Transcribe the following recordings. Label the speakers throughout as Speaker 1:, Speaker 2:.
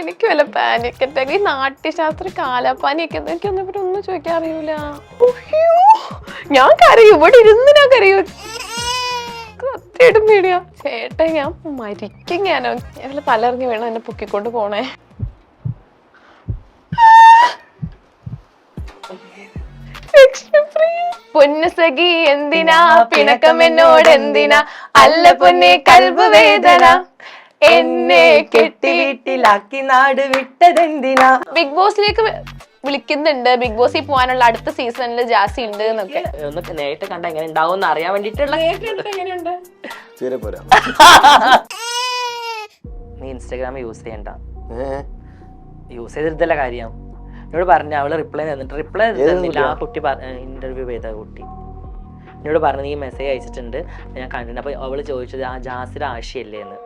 Speaker 1: എനിക്ക് വല്ല panic attack ഈ നാട്യശാസ്ത്ര കാലാപ്പാനിയൊക്കെ എനിക്ക് ഒന്നും ഇവിടെ ഒന്നും ചോദിക്കാൻ അറിയൂല. ഞാൻ കരയും. ഇവിടെ ഇരുന്ന് ഞാൻ കരയും. സത്യമായിട്ടും പേടിയാ. ചേട്ടാ ഞാൻ മരിക്കും ഞാനോ? ഞാൻ വല്ല തലറിഞ്ഞ് വേണം എന്നെ പൊക്കിക്കൊണ്ട് പോണേ. പൊന്നുസഖി പൊന്നു എന്തിനാ? പിണക്കം എന്നോട് എന്തിനാ? അല്ല പൊന്നെ കൽബ് വേദന. എന്നെ കെട്ടി
Speaker 2: വീട്ടിലാക്കി നാട് വിട്ടതെന്തിനാ?
Speaker 1: ബിഗ് ബോസിലേക്ക് വിളിക്കുന്നുണ്ട്. ബിഗ് ബോസിൽ പോകാനുള്ള അടുത്ത സീസണിൽ ജാസി ഉണ്ട് എന്നൊക്കെ.
Speaker 2: ഒന്ന് നേരിട്ട് കണ്ട എങ്ങനെ ഉണ്ടാവും എന്ന് അറിയാൻ വേണ്ടിട്ടുള്ള
Speaker 1: എങ്ങനെയുണ്ട്
Speaker 3: തീരെ പോരാ.
Speaker 2: നീ ഇൻസ്റ്റാഗ്രാം യൂസ് ചെയ്യണ്ട. യൂസ് ചെയ്തിരുന്നല്ല കാര്യം. എന്നോട് പറഞ്ഞു അവൾ റിപ്ലൈ തന്നിട്ട് റിപ്ലൈ തന്നില്ല. ആ കുട്ടി ഇന്റർവ്യൂ ചെയ്ത കുട്ടി. എന്നോട് പറഞ്ഞു നീ മെസ്സേജ് അയച്ചിട്ടുണ്ട്. ഞാൻ കണ്ടിട്ടുണ്ട്. അപ്പൊ അവൾ ചോദിച്ചത് ആ ജാസിയുടെ ആശയല്ലേ? എന്ന്.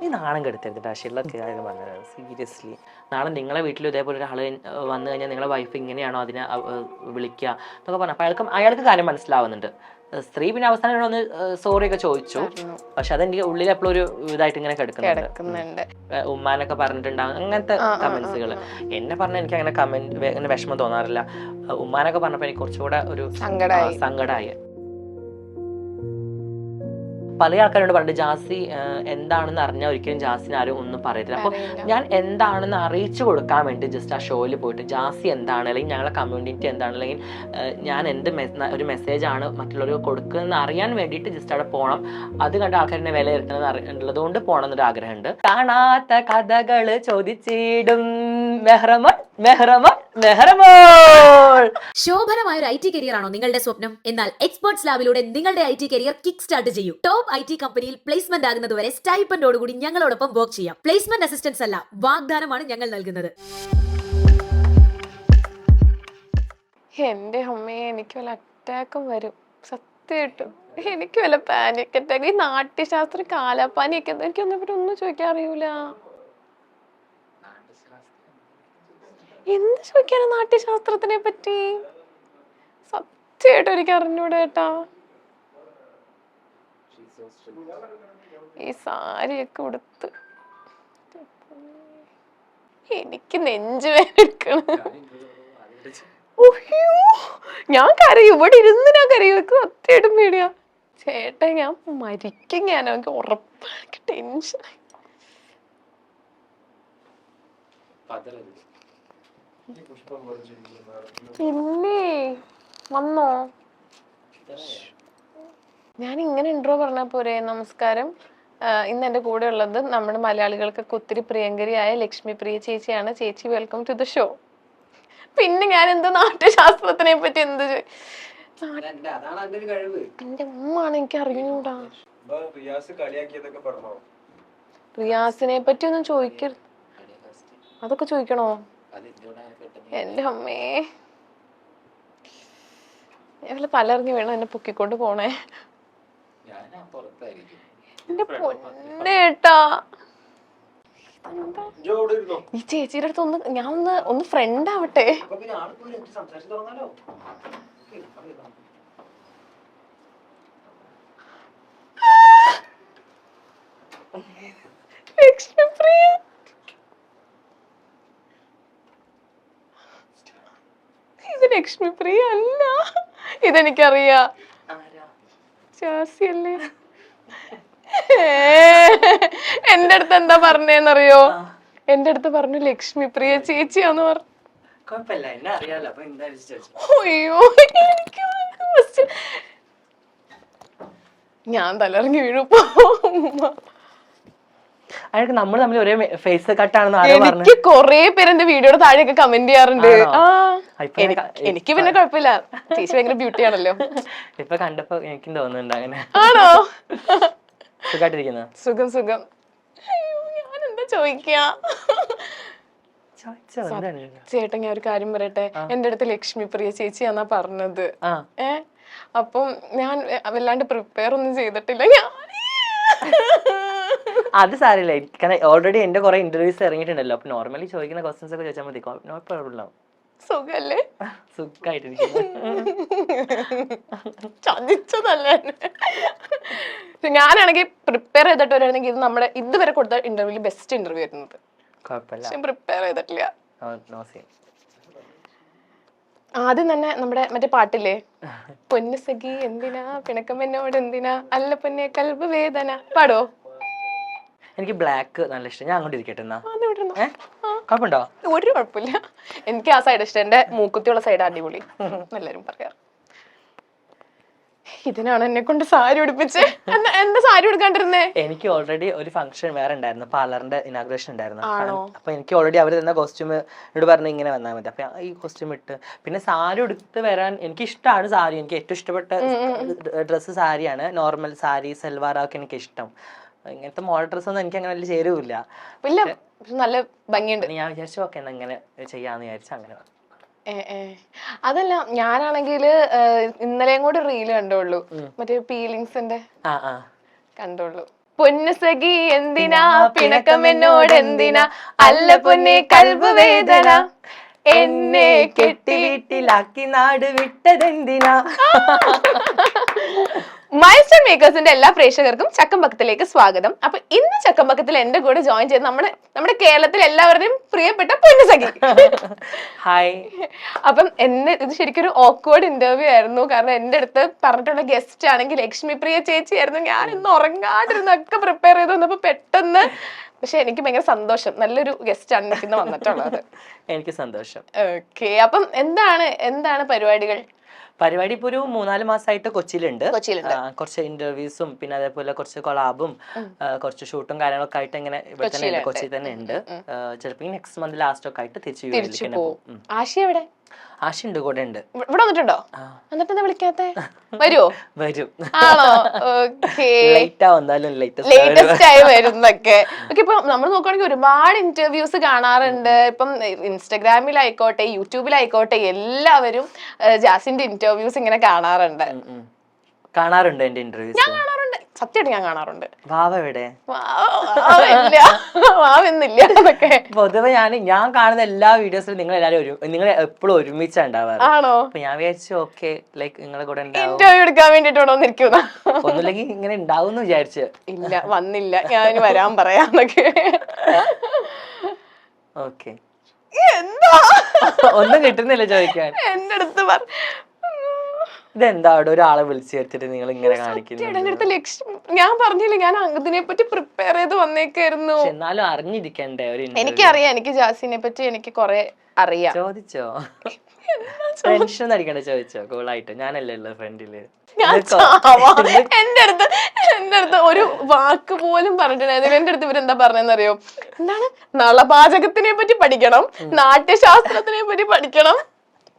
Speaker 2: നീ നാണം കെടുത്തരുത് ആശയുള്ള ആയിരുന്നു പറഞ്ഞത്. സീരിയസ്ലി നാളെ നിങ്ങളെ വീട്ടിൽ ഇതേപോലെ ഒരാൾ വന്നു കഴിഞ്ഞാൽ നിങ്ങളെ വൈഫ് ഇങ്ങനെയാണോ അതിനെ വിളിക്കുക എന്നൊക്കെ പറഞ്ഞു. അപ്പം അയാൾക്ക് അയാൾക്ക് കാര്യം മനസ്സിലാവുന്നുണ്ട്. സ്ത്രീ പിന്നെ അവസാനം ഒന്ന് സോറി ഒക്കെ ചോദിച്ചു. പക്ഷെ അതെനിക്ക് ഉള്ളിൽ എപ്പോഴും ഒരു ഇതായിട്ട് ഇങ്ങനെ കിടക്കുന്നുണ്ട്. ഉമ്മാനൊക്കെ പറഞ്ഞിട്ടുണ്ടാകും അങ്ങനത്തെ കമന്റ്സുകൾ എന്നെ പറഞ്ഞ എനിക്ക് അങ്ങനെ കമന്റ് അങ്ങനെ വിഷമം തോന്നാറില്ല. ഉമ്മാനൊക്കെ പറഞ്ഞപ്പോ എനിക്ക് കുറച്ചുകൂടെ ഒരു
Speaker 1: സങ്കടായി.
Speaker 2: പല ആൾക്കാരോട് പറഞ്ഞു ജാസി എന്താണെന്ന് അറിഞ്ഞാൽ ഒരിക്കലും ജാസിന് ആരും ഒന്നും പറയത്തില്ല. അപ്പൊ ഞാൻ എന്താണെന്ന് അറിയിച്ചു കൊടുക്കാൻ വേണ്ടി ജസ്റ്റ് ആ ഷോയിൽ പോയിട്ട് ജാസി എന്താണ് അല്ലെങ്കിൽ ഞങ്ങളുടെ കമ്മ്യൂണിറ്റി എന്താണ് അല്ലെങ്കിൽ ഞാൻ എന്ത് ഒരു മെസ്സേജ് ആണ് മറ്റുള്ളവർക്ക് കൊടുക്കുന്നതെന്ന് അറിയാൻ വേണ്ടിയിട്ട് ജസ്റ്റ് അവിടെ പോകണം അത് കണ്ട ആൾക്കാരെ വിലയിരുത്തണം കൊണ്ട് പോകണം എന്നൊരു ആഗ്രഹമുണ്ട്. കാണാത്ത കഥകൾ ചോദിച്ചിടും. മെഹ്റമ മെഹ്റമോൾ
Speaker 4: ശോഭനമായ ഒരു ഐ ടി കരിയർ ആണോ നിങ്ങളുടെ സ്വപ്നം? എന്നാൽ എക്സ്പേർട്സ് ലാബിലൂടെ നിങ്ങളുടെ I T career kick start ചെയ്യൂ. ടോപ്പ് ഐ ടി കമ്പനിയിൽ പ്ലേസ്മെന്റ് ആകുന്നതുവരെ സ്റ്റൈപ്പൻഡോടുകൂടി ഞങ്ങളോടൊപ്പം വർക്ക് ചെയ്യാം. പ്ലേസ്മെന്റ് അസിസ്റ്റൻസ് അല്ല വാഗ്ദാനമാണ് ഞങ്ങൾ നൽകുന്നത്.
Speaker 1: എന്റെ അമ്മയെ എനിക്ക് വല്ല അറ്റാക്കും വരും. സത്യമായിട്ടും എനിക്ക് വല്ല പാനിക് അറ്റാക്ക് ഈ നാട്യശാസ്ത്ര കാലാപ്പാനിയൊക്കെ? എനിക്കൊന്നും ഇവിടെ ഒന്നും ചോദിക്കാൻ അറിയൂല. എന്ത് ചോദിക്കാനും നാട്യശാസ്ത്രത്തിനെ പറ്റി? സത്യമായിട്ട് എനിക്ക് അറിഞ്ഞൂടെ ഏട്ടാ. ഈ സാരിയൊക്കെ ഉടുത്ത്. എനിക്ക് നെഞ്ചു വേദനിക്കണ് ഉയ്യോ, ഞാൻ കരയും. ഇവിടെ ഇരുന്ന് ഞാൻ കരയും. സത്യമായിട്ടും പേടിയാ. ചേട്ടാ ഞാൻ മരിക്കും ഞാൻ. എനിക്ക് ഉറപ്പാണ് ടെൻഷൻ ഇല്ലേ വന്നോ? ഞാൻ ഇങ്ങനെ ഇൻട്രോ പറഞ്ഞ പോരെ നമസ്കാരം. ഇന്ന് എന്റെ കൂടെ ഉള്ളത് നമ്മുടെ മലയാളികൾക്കൊക്കെ ഒത്തിരി പ്രിയങ്കരിയായ ലക്ഷ്മി പ്രിയ ചേച്ചിയാണ്. ചേച്ചി വെൽക്കം ടു ദ ഷോ പിന്നെ ഞാൻ എന്ത് നാട്യശാസ്ത്രത്തിനെ പറ്റി എന്ത് എന്റെ ഉമ്മാണ് എനിക്ക് അറിഞ്ഞൂടാ.
Speaker 3: പറഞ്ഞോ?
Speaker 1: റിയാസിനെ പറ്റി ഒന്നും ചോദിക്കരുത്. അതൊക്കെ ചോദിക്കണോ? എന്റെ അമ്മേ. ഞാൻ വല്ല തലറിഞ്ഞ് വേണം എന്നെ പൊക്കിക്കൊണ്ട് പോണേ. എന്റെ പൊന്നേട്ടാ. ഈ ചേച്ചിയുടെ അടുത്ത് ഒന്ന് ഞാൻ ഒന്ന് ഒന്ന് ഫ്രണ്ട് ആവട്ടെ.
Speaker 3: അപ്പൊ പിന്നെ ആൾ പോയി എനിക്ക് സംസാരിച്ച് തുടങ്ങാലോ
Speaker 1: ലക്ഷ്മിപ്രിയ അല്ല. ഇതെനിക്കറിയാ. ചാസിയല്ലേ എന്റെ അടുത്ത് എന്താ പറഞ്ഞേന്നറിയോ? എന്റെ അടുത്ത് പറഞ്ഞു ലക്ഷ്മിപ്രിയ ചേച്ചിയാന്ന് പറഞ്ഞു അയ്യോ. ഞാൻ തലറിഞ്ഞു വീഴുപ്പോ
Speaker 2: അയാൾക്ക് നമ്മൾ തമ്മിൽ ഒരേ ഫേസ് കട്ടാണെന്ന് ആരോ
Speaker 1: എനിക്ക് കൊറേ പേര് എന്റെ വീഡിയോയുടെ താഴെയൊക്കെ കമന്റ് ചെയ്യാറുണ്ട്. എനിക്ക് പിന്നെ കുഴപ്പമില്ല. ചേച്ചി ഭയങ്കര ബ്യൂട്ടി ആണല്ലോ.
Speaker 2: ഇപ്പൊ കണ്ടപ്പോ എനിക്കും തോന്നുന്നുണ്ട് അങ്ങനെ.
Speaker 1: ആണോ?
Speaker 2: സുഖമായിട്ടിരിക്കുന്ന
Speaker 1: സുഖം സുഖം. എന്താ ചോദിക്കാ ചേട്ടൻ ഞാൻ ഒരു കാര്യം പറയട്ടെ? എന്റെ അടുത്ത് ലക്ഷ്മി പ്രിയ ചേച്ചിയാന്നാ പറഞ്ഞത്. ഏ? അപ്പം ഞാൻ വല്ലാണ്ട് പ്രിപ്പയർ ഒന്നും ചെയ്തിട്ടില്ല. ഞാൻ
Speaker 2: അത് സാരമില്ല. കാരണം ഓൾറെഡി എന്റെ കുറെ ഇന്റർവ്യൂസ് ഇറങ്ങിയിട്ടുണ്ടല്ലോ. അപ്പൊ നോർമലി ചോദിക്കുന്ന ക്വസ്റ്റ്യൻസ് ഒക്കെ ചോദിച്ചാൽ മതി. നോ പ്രോബ്ലം
Speaker 1: സുഖല്ലേ? ചതിച്ചതല്ലേ? ഞാനാണെങ്കിൽ പ്രിപ്പയർ ചെയ്തിട്ട് വരാണെങ്കിൽ ഇത് നമ്മുടെ ഇതുവരെ കൊടുത്ത ഇന്റർവ്യൂൽ ബെസ്റ്റ് ഇന്റർവ്യൂ ആയിരുന്നത്. പക്ഷെ പ്രിപ്പയർ ചെയ്തിട്ടില്ല. ആദ്യം തന്നെ നമ്മുടെ മറ്റേ പാട്ടില്ലേ? പൊന്നു സഖി എന്തിനാ? പിണക്കം എന്നോട് എന്തിനാ? അല്ല പൊന്നെ കൽബ് വേദന. പാടോ?
Speaker 2: എനിക്ക് ബ്ലാക്ക് നല്ല ഇഷ്ടം. ഞാൻ അങ്ങോട്ട് ഇരിക്കട്ടെ എന്നാ? കുഴപ്പമുണ്ടോ?
Speaker 1: ഒരു കുഴപ്പമില്ല. എനിക്ക് ആ സൈഡ് ഇഷ്ടം. എന്റെ മൂക്കുത്തിയുള്ള സൈഡ് അടിപൊളി. എല്ലാരും പറയാറ്. ഇതിനാണ് എന്നെ കൊണ്ട് സാരി ഉടുപ്പിച്ച്. എന്താ സാരി ഉടുക്കാണ്ടിരുന്നേ?
Speaker 2: എനിക്ക് ഓൾറെഡി ഒരു ഫംഗ്ഷൻ വേറെ ഉണ്ടായിരുന്നു. പാർലറിന്റെ ഇനാഗ്രേഷൻ ഉണ്ടായിരുന്നു? അപ്പൊ എനിക്ക് ഓൾറെഡി അവർ തന്നെ കോസ്റ്റ്യൂം എന്നോട് പറഞ്ഞു ഇങ്ങനെ വന്നാൽ മതി. അപ്പൊ ഈ കോസ്റ്റ്യൂം ഇട്ട്. പിന്നെ സാരി ഉടുത്ത് വരാൻ എനിക്ക് ഇഷ്ടമാണ് സാരി. എനിക്ക് ഏറ്റവും ഇഷ്ടപ്പെട്ട ഡ്രസ്സ് സാരിയാണ്. നോർമൽ സാരി സൽവാർ ഒക്കെ എനിക്ക് ഇഷ്ടം ഇങ്ങനത്തെ മോഡൽ ഡ്രസ്സ് ഒന്നും എനിക്ക് അങ്ങനെ വലിയ ചേരുവില്ല.
Speaker 1: ഇല്ല നല്ല ഭംഗിയുണ്ട്.
Speaker 2: ഞാൻ വിചാരിച്ചു ഓക്കെ അങ്ങനെ ചെയ്യാന്ന് വിചാരിച്ചു അങ്ങനെ.
Speaker 1: അതല്ല ഞാനാണെങ്കിൽ ഇന്നലെയും കൂടി റീൽ കണ്ടോളൂ മറ്റേ പീലിങ്സിന്റെ കണ്ടോളൂ പൊന്നു സഖി എന്തിനാ? പിണക്കം എന്നോട് എന്തിനാ? അല്ല പൊന്നെ കൽബ് വേദന. എന്നെ
Speaker 2: കെട്ടി വീട്ടിലാക്കി നാട് വിട്ടതെന്തിനാ?
Speaker 1: മൈസ്റ്റർ മേക്കേഴ്സിന്റെ എല്ലാ പ്രേക്ഷകർക്കും ചക്കമ്പക്കത്തിലേക്ക് സ്വാഗതം. അപ്പൊ ഇന്ന് ചക്കമ്പക്കത്തിൽ എന്റെ കൂടെ ജോയിൻ ചെയ്ത് നമ്മുടെ നമ്മുടെ കേരളത്തിൽ എല്ലാവരുടെയും പ്രിയപ്പെട്ട പൊന്നു സഖി.
Speaker 2: ഹായ്
Speaker 1: അപ്പം എന്നെ ഇത് ശരിക്കും ഒരു ഓക്വേർഡ് ഇന്റർവ്യൂ ആയിരുന്നു. കാരണം എന്റെ അടുത്ത് പറഞ്ഞിട്ടുള്ള ഗസ്റ്റ് ആണെങ്കിൽ ലക്ഷ്മി പ്രിയ ചേച്ചി ആയിരുന്നു. ഞാൻ ഇന്ന് ഉറങ്ങാണ്ടിരുന്നൊക്കെ പ്രിപ്പയർ ചെയ്ത് വന്നപ്പോ പെട്ടെന്ന് പക്ഷെ എനിക്ക് ഭയങ്കര സന്തോഷം. നല്ലൊരു ഗസ്റ്റ് ആണ് എനിക്ക് ഇന്ന് വന്നിട്ടുള്ളത്.
Speaker 2: എനിക്ക് സന്തോഷം.
Speaker 1: ഓക്കെ അപ്പം എന്താണ് എന്താണ് പരിപാടികൾ?
Speaker 2: പരിപാടി ഇപ്പൊ ഒരു മൂന്നാൽ മാസമായിട്ട് കൊച്ചിയിലുണ്ട്.
Speaker 1: കൊച്ചിയിലുണ്ട്.
Speaker 2: കുറച്ച് ഇന്റർവ്യൂസും പിന്നെ അതേപോലെ കുറച്ച് കൊളാബും കുറച്ച് ഷൂട്ടും കാര്യങ്ങളൊക്കെ ആയിട്ട് ഇങ്ങനെ ഇവിടെ തന്നെ കൊച്ചിയിൽ തന്നെ ഉണ്ട്. ചിലപ്പോൾ നെക്സ്റ്റ് മന്ത് ലാസ്റ്റ് ഒക്കെ ആയിട്ട് തിരിച്ചു ആശയവിടെ
Speaker 1: ആശി എവിടെ?
Speaker 2: ആശ ഉണ്ട് കൂടെ ഉണ്ട്.
Speaker 1: ഇവ- ഇവിടെ വന്നിട്ടുണ്ടോ. എന്നിട്ട് എന്താ വിളിക്കാത്തെ? വരുവോ?
Speaker 2: വരും.
Speaker 1: ആണോ?
Speaker 2: ലേറ്റ് ലേറ്റസ്റ്റ്
Speaker 1: ആയി വരുന്നൊക്കെ. ഓക്കെ ഇപ്പൊ നമ്മൾ നോക്കുകയാണെങ്കിൽ ഒരുപാട് ഇന്റർവ്യൂസ് കാണാറുണ്ട്. ഇപ്പം ഇൻസ്റ്റഗ്രാമിലായിക്കോട്ടെ യൂട്യൂബിലായിക്കോട്ടെ എല്ലാവരും ഏഹ്, ജാസിന്റെ ഇന്റർവ്യൂസ് ഇങ്ങനെ കാണാറുണ്ട്.
Speaker 2: കാണാറുണ്ട് എന്റെ ഇന്റർവ്യൂസ്
Speaker 1: ഞാൻ കാണാറുണ്ട്. സത്യമായിട്ട് ഞാൻ കാണാറുണ്ട്.
Speaker 2: വാവ എവിടെ?
Speaker 1: വാവെന്നില്ല അതൊക്കെ
Speaker 2: പൊതുവെ ഞാൻ ഞാൻ കാണുന്ന എല്ലാ വീഡിയോസിലും നിങ്ങൾ എല്ലാരും ഒരു നിങ്ങൾ എപ്പോഴും ഒരുമിച്ചാ ഉണ്ടാവാറ്.
Speaker 1: ആണോ?
Speaker 2: അപ്പൊ ഞാൻ വിചാരിച്ചു ഓക്കെ ലൈക്ക് നിങ്ങളെ കൂടെ
Speaker 1: ഇന്റർവ്യൂ എടുക്കാൻ വേണ്ടിട്ടാണോ ഇവിടെ വന്നിരിക്കുന്ന
Speaker 2: ഒന്നുമില്ലെങ്കിൽ ഇങ്ങനെ ഉണ്ടാവും എന്ന് വിചാരിച്ചു.
Speaker 1: ഇല്ല വന്നില്ല. ഞാൻ വരാൻ പറയാന്നൊക്കെ.
Speaker 2: ഓക്കെ
Speaker 1: എന്താ?
Speaker 2: ഒന്നും കിട്ടുന്നില്ല ചോദിക്കാൻ.
Speaker 1: എന്റെ അടുത്ത്
Speaker 2: ഇതെന്താ അവിടെ ഒരാളെ വിളിച്ചു ചേർത്തിട്ട് നിങ്ങൾ ഇങ്ങനെ കാണിക്കുന്നത്
Speaker 1: ലക്ഷ്യം ഞാൻ പറഞ്ഞില്ല ഞാൻ ഇതിനെ പറ്റി പ്രിപ്പയർ ചെയ്ത് വന്നേക്കായിരുന്നു.
Speaker 2: എന്നാലും അറിഞ്ഞിരിക്കണ്ടേ ഒരു.
Speaker 1: എനിക്കറിയാം എനിക്ക് ജാസിനെ പറ്റി എനിക്ക് കൊറേ അറിയാം.
Speaker 2: ചോദിച്ചോ? ടെൻഷൻ അടിക്കണ്ട ചോദിച്ചോ? കൂളായിട്ട് ഞാനല്ലേ ഉള്ള
Speaker 1: ഫ്രണ്ടിൽ. എന്റെ അടുത്ത് എന്റെ അടുത്ത് ഒരു വാക്ക് പോലും പറഞ്ഞിട്ടുണ്ടായിരുന്നു എന്റെ അടുത്ത് ഇവരെന്താ പറഞ്ഞെന്നറിയോ? എന്താണ്? നളപാചകത്തിനെ പറ്റി പഠിക്കണം. നാട്യശാസ്ത്രത്തിനെ പറ്റി പഠിക്കണം.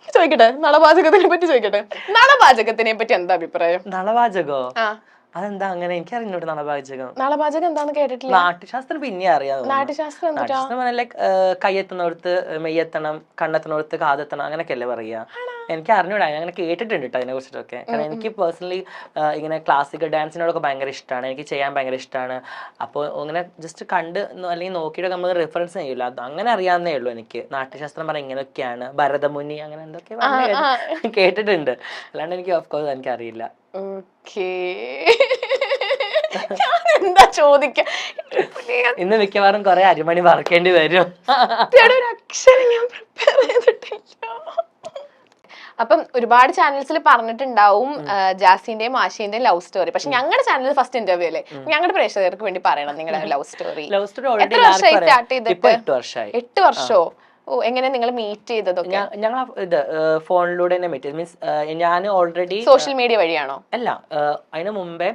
Speaker 1: ചോദിക്കട്ടെ? നളപാചകത്തിനെ പറ്റി ചോദിക്കട്ടെ? നളപാചകത്തിനെ പറ്റി എന്താ അഭിപ്രായം?
Speaker 2: നളവാചകോ
Speaker 1: ആ.
Speaker 2: അതെന്താ അങ്ങനെ? എനിക്ക് അറിഞ്ഞൂടെ നളപാചകം.
Speaker 1: നളപാചകം എന്താന്ന് കേട്ടിട്ടില്ല.
Speaker 2: നാട്ടുശാസ്ത്രം പിന്നെ അറിയാം
Speaker 1: നാട്യശാസ്ത്രം
Speaker 2: പറഞ്ഞാൽ ലൈക്ക് കയ്യെത്തുന്നിടത്ത് മെയ്യെത്തണം കണ്ണെത്തുന്നിടത്ത് കാതെത്തണം അങ്ങനെയൊക്കെ അല്ലേ പറയാ എനിക്ക് അറിഞ്ഞൂടാ അങ്ങനെ കേട്ടിട്ടുണ്ട് കേട്ടോ അതിനെ കുറിച്ചിട്ടൊക്കെ. കാരണം എനിക്ക് പേഴ്സണലി ഇങ്ങനെ ക്ലാസിക്കൽ ഡാൻസിനോടൊക്കെ ഭയങ്കര ഇഷ്ടമാണ് എനിക്ക് ചെയ്യാൻ ഭയങ്കര ഇഷ്ടമാണ് അപ്പോൾ ഇങ്ങനെ ജസ്റ്റ് കണ്ട് അല്ലെങ്കിൽ നോക്കിയിട്ട് നമ്മൾ റെഫറൻസ് ചെയ്യില്ല അത് അങ്ങനെ അറിയാവുന്നേ ഉള്ളൂ എനിക്ക്. നാട്യശാസ്ത്രം പറഞ്ഞാൽ ഇങ്ങനെയൊക്കെയാണ്. ഭരതമുനി അങ്ങനെ എന്തൊക്കെ കേട്ടിട്ടുണ്ട്. അല്ലാണ്ട് എനിക്ക് ഓഫ് കോഴ്സ് എനിക്ക് അറിയില്ല
Speaker 1: എന്താ ചോദിക്ക?
Speaker 2: ഇന്ന് മിക്കവാറും കൊറേ അരിമണി വറക്കേണ്ടി വരും.
Speaker 1: ഒരു അക്ഷരം ഞാൻ പ്രിപ്പയർ ചെയ്തിട്ടില്ല. അപ്പം ഒരുപാട് ചാനൽസിൽ പറഞ്ഞിട്ടുണ്ടാവും ജാസിന്റെയും ആശിന്റെയും ലവ് സ്റ്റോറി പക്ഷെ ഞങ്ങളുടെ ചാനൽ ഫസ്റ്റ് ഇന്റർവ്യൂ അല്ലേ? ഞങ്ങളുടെ പ്രേക്ഷകർക്ക് വേണ്ടി പറയണം നിങ്ങളുടെ ലവ് സ്റ്റോറി
Speaker 2: ലവ് സ്റ്റോറി
Speaker 1: എത്ര വർഷമായി സ്റ്റാർട്ട് ചെയ്തിട്ട്?
Speaker 2: എട്ട്
Speaker 1: വർഷമോ ഓ എങ്ങനെ നിങ്ങൾ മീറ്റ് ചെയ്തതൊക്കെ?
Speaker 2: ഞങ്ങൾ ഇത് ഫോണിലൂടെ തന്നെ മീറ്റ് മീൻസ് ഞാൻ ഓൾറെഡി
Speaker 1: സോഷ്യൽ മീഡിയ വഴിയാണോ?
Speaker 2: അല്ല അതിനു മുമ്പേ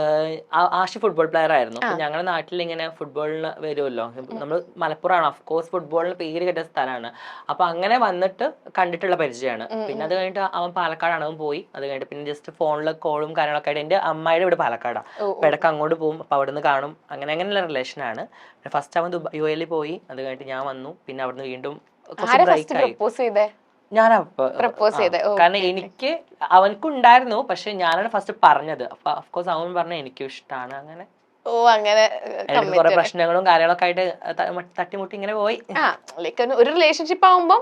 Speaker 2: ആശി ആഷി ഫുട്ബോൾ പ്ലെയർ ആയിരുന്നു ഞങ്ങളുടെ നാട്ടിൽ ഇങ്ങനെ ഫുട്ബോളിന് വരുമല്ലോ നമ്മൾ മലപ്പുറമാണ് ഓഫ് കോഴ്സ് ഫുട്ബോളിന് പേര് കേട്ട സ്ഥലമാണ്. അപ്പൊ അങ്ങനെ വന്നിട്ട് കണ്ടിട്ടുള്ള പരിചയമാണ് പിന്നെ അത് കഴിഞ്ഞിട്ട് അവൻ പാലക്കാടാണ് അവൻ പോയി. അത് കഴിഞ്ഞിട്ട് പിന്നെ ജസ്റ്റ് ഫോണിൽ കോളും കാര്യങ്ങളൊക്കെ ആയിട്ട് എന്റെ അമ്മായിയുടെ ഇവിടെ പാലക്കാടാണ് അപ്പൊ ഇടയ്ക്ക് അങ്ങോട്ട് പോകും. അപ്പൊ അവിടുന്ന് കാണും. അങ്ങനെ അങ്ങനെയുള്ള റിലേഷനാണ് ഫസ്റ്റ് അവൻ ദുബായ് യു എയിൽ പോയി. അത് കഴിഞ്ഞിട്ട് ഞാൻ വന്നു. പിന്നെ അവിടുന്ന് വീണ്ടും ബ്രേക്ക്
Speaker 1: ഫസ്റ്റ്
Speaker 2: ആയി
Speaker 1: പ്രപ്പോസ് ചെയ്തേ? പ്രപ്പോസ് ചെയ്തേ?
Speaker 2: കാരണം എനിക്ക് അവനക്കുണ്ടായിരുന്നു പക്ഷെ ഞാനാണ് ഫസ്റ്റ് പറഞ്ഞത്. അപ്പൊ അഫ്കോഴ്സ് അവൻ പറഞ്ഞ എനിക്കും ഇഷ്ടമാണ് അങ്ങനെ
Speaker 1: ഓ അങ്ങനെ
Speaker 2: കുറെ പ്രശ്നങ്ങളും കാര്യങ്ങളൊക്കെ ആയിട്ട് തട്ടിമുട്ടി ഇങ്ങനെ പോയി.
Speaker 1: ഒരു റിലേഷൻഷിപ്പ് ആവുമ്പോ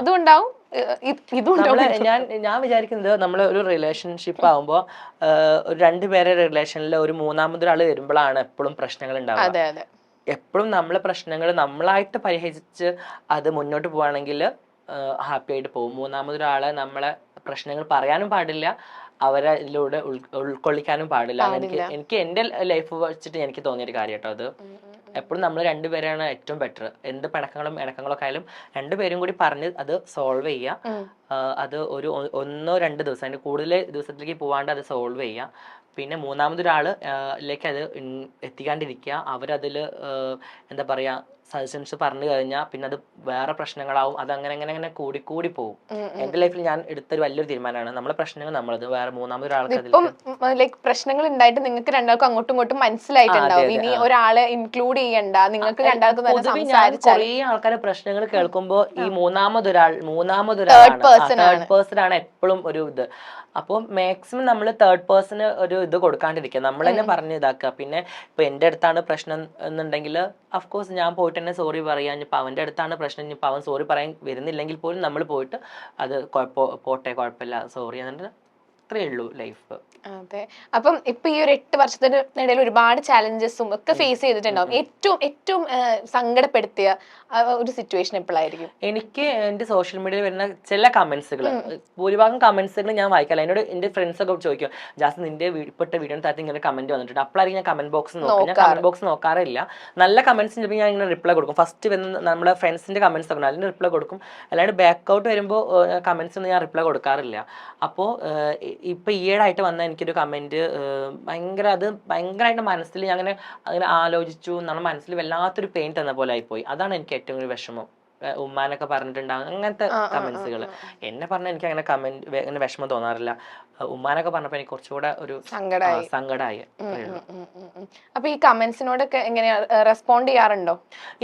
Speaker 1: ഇതും ഉണ്ടാവും.
Speaker 2: ഞാൻ ഞാൻ വിചാരിക്കുന്നത് നമ്മൾ ഒരു റിലേഷൻഷിപ്പ് ആകുമ്പോൾ ഒരു രണ്ടുപേരെ റിലേഷനിൽ ഒരു മൂന്നാമതൊരാൾ വരുമ്പോഴാണ് എപ്പോഴും പ്രശ്നങ്ങൾ ഉണ്ടാവുക എപ്പോഴും നമ്മളെ പ്രശ്നങ്ങൾ നമ്മളായിട്ട് പരിഹരിച്ച് അത് മുന്നോട്ട് പോവുകയാണെങ്കിൽ ഹാപ്പി ആയിട്ട് പോകും. മൂന്നാമതൊരാളെ നമ്മളെ പ്രശ്നങ്ങൾ പറയാനും പാടില്ല അവരെ ഇതിലൂടെ ഉൾ- ഉൾക്കൊള്ളിക്കാനും പാടില്ല. എനിക്ക് എനിക്ക് എന്റെ ലൈഫ് വെച്ചിട്ട് എനിക്ക് തോന്നിയൊരു കാര്യം കേട്ടോ അത് എപ്പോഴും നമ്മൾ രണ്ടുപേരാണ് ഏറ്റവും ബെറ്റർ എന്ത് പിണക്കങ്ങളും ഇണക്കങ്ങളൊക്കെ ആയാലും രണ്ടുപേരും കൂടി പറഞ്ഞ് അത് സോൾവ് ചെയ്യുക. അത് ഒരു ഒന്നോ രണ്ട് ദിവസം അതിന്റെ കൂടുതൽ ദിവസത്തിലേക്ക് പോവാണ്ട് അത് സോൾവ് ചെയ്യുക. പിന്നെ മൂന്നാമതൊരാൾ ലേക്ക് അത് എത്തിക്കാണ്ടിരിക്കുക. അവരതിൽ എന്താ പറയാ സജഷൻസ് പറഞ്ഞു കഴിഞ്ഞാൽ പിന്നെ അത് വേറെ പ്രശ്നങ്ങളാവും. അത് അങ്ങനെ അങ്ങനെ അങ്ങനെ കൂടി കൂടി പോകും. എന്റെ ലൈഫിൽ ഞാൻ എടുത്തൊരു വലിയൊരു തീരുമാനമാണ്. നമ്മളെ പ്രശ്നങ്ങൾ നമ്മളത്. വേറെ മൂന്നാമത്
Speaker 1: ഒരാൾക്ക് ലൈക്ക് പ്രശ്നങ്ങൾ ഉണ്ടായിട്ട് നിങ്ങൾക്ക് രണ്ടാൾക്കും അങ്ങോട്ടും ഇങ്ങോട്ടും മനസ്സിലായിട്ടുണ്ടാവും. ഇനി ഒരാളെ ഇൻക്ലൂഡ് ചെയ്യണ്ട. നിങ്ങൾക്ക് രണ്ടാൾക്കും
Speaker 2: കുറേ ആൾക്കാരുടെ പ്രശ്നങ്ങൾ കേൾക്കുമ്പോ ഈ മൂന്നാമതൊരാൾ
Speaker 1: മൂന്നാമതൊരാൾ
Speaker 2: തേർഡ് പേഴ്സൺ ആണ് എപ്പോഴും ഒരു ഇത്. അപ്പോൾ മാക്സിമം നമ്മൾ തേർഡ് പേഴ്സണ് ഒരു ഇത് കൊടുക്കാണ്ടിരിക്കുക. നമ്മൾ തന്നെ പറഞ്ഞ് ഇതാക്കുക. പിന്നെ ഇപ്പൊ എന്റെ അടുത്താണ് പ്രശ്നം എന്നുണ്ടെങ്കിൽ അഫ്കോഴ്സ് ഞാൻ പോയിട്ട് തന്നെ സോറി പറയാം. ഇനിയിപ്പോൾ അവന്റെ അടുത്താണ് പ്രശ്നം. ഇനിയിപ്പോൾ അവൻ സോറി പറയാൻ വരുന്നില്ലെങ്കിൽ പോലും നമ്മൾ പോയിട്ട് അത് കുഴപ്പ പോട്ടെ കുഴപ്പമില്ല സോറി എന്നിട്ട് അത്രയേ ഉള്ളൂ ലൈഫ്
Speaker 1: അതെ. അപ്പം ഇപ്പൊ ഈ ഒരു എട്ട് വർഷത്തിന് ഇടയിൽ ഒരുപാട് ചാലഞ്ചസും ഒക്കെ ഫേസ് ചെയ്തിട്ടുണ്ടാവും. ഏറ്റവും ഏറ്റവും സങ്കടപ്പെടുത്തിയ ഒരു സിറ്റുവേഷൻ എപ്പോഴായിരിക്കും?
Speaker 2: എനിക്ക് എന്റെ സോഷ്യൽ മീഡിയയിൽ വരുന്ന ചില കമന്റ്സുകൾ ഭൂരിഭാഗം കമന്റ്സുകൾ ഞാൻ വായിക്കാല്ല എന്നോട് എന്റെ ഫ്രണ്ട്സ് ഒക്കെ ചോദിക്കും ജാസ് നിന്റെ വീട്ടിൽപ്പെട്ട ഇപ്പോഴത്തെ വീഡിയോ താഴത്ത് ഇങ്ങനെ കമന്റ് വന്നിട്ടുണ്ട്. അപ്പോഴായിരിക്കും ഞാൻ കമന്റ് ബോക്സ് നോക്കും. ഞാൻ കമന്റ് ബോക്സ് നോക്കാറില്ല. നല്ല കമന്റ്സ് ചിലപ്പോൾ ഞാൻ ഇങ്ങനെ റിപ്ലൈ കൊടുക്കും. ഫസ്റ്റ് വന്ന് നമ്മുടെ ഫ്രണ്ട്സിന്റെ കമന്റ്സ് ഒക്കെ അതിന് റിപ്ലൈ കൊടുക്കും. അല്ലാണ്ട് ബാക്ക് ഔട്ട് വരുമ്പോൾ കമന്റ്സ് ഒന്നും ഞാൻ റിപ്ലൈ കൊടുക്കാറില്ല. അപ്പോൾ ഇപ്പൊ ഈയിടെ ആയിട്ട് വന്ന എനിക്കൊരു കമന്റ് ഭയങ്കര അത് ഭയങ്കരമായിട്ട് മനസ്സിൽ ഞാൻ അങ്ങനെ അങ്ങനെ ആലോചിച്ചു നമ്മുടെ മനസ്സിൽ വല്ലാത്തൊരു പെയിൻ തന്ന പോലെ ആയിപ്പോയി. അതാണ് എനിക്ക് ഏറ്റവും ഒരു വിഷമം. ഉമ്മാനൊക്കെ പറഞ്ഞിട്ടുണ്ടാകും അങ്ങനത്തെ കമന്റ്സുകൾ എന്നെ പറഞ്ഞ എനിക്ക് അങ്ങനെ കമന്റ് അങ്ങനെ വിഷമം തോന്നാറില്ല. ഉമ്മാനൊക്കെ പറഞ്ഞപ്പോ എനിക്ക് കുറച്ചുകൂടെ ഒരു
Speaker 1: സങ്കടമായി. അപ്പൊ ഈ കമന്റ്സിനോടൊക്കെ എങ്ങനെയാ റെസ്പോണ്ട് ചെയ്യാറുണ്ടോ?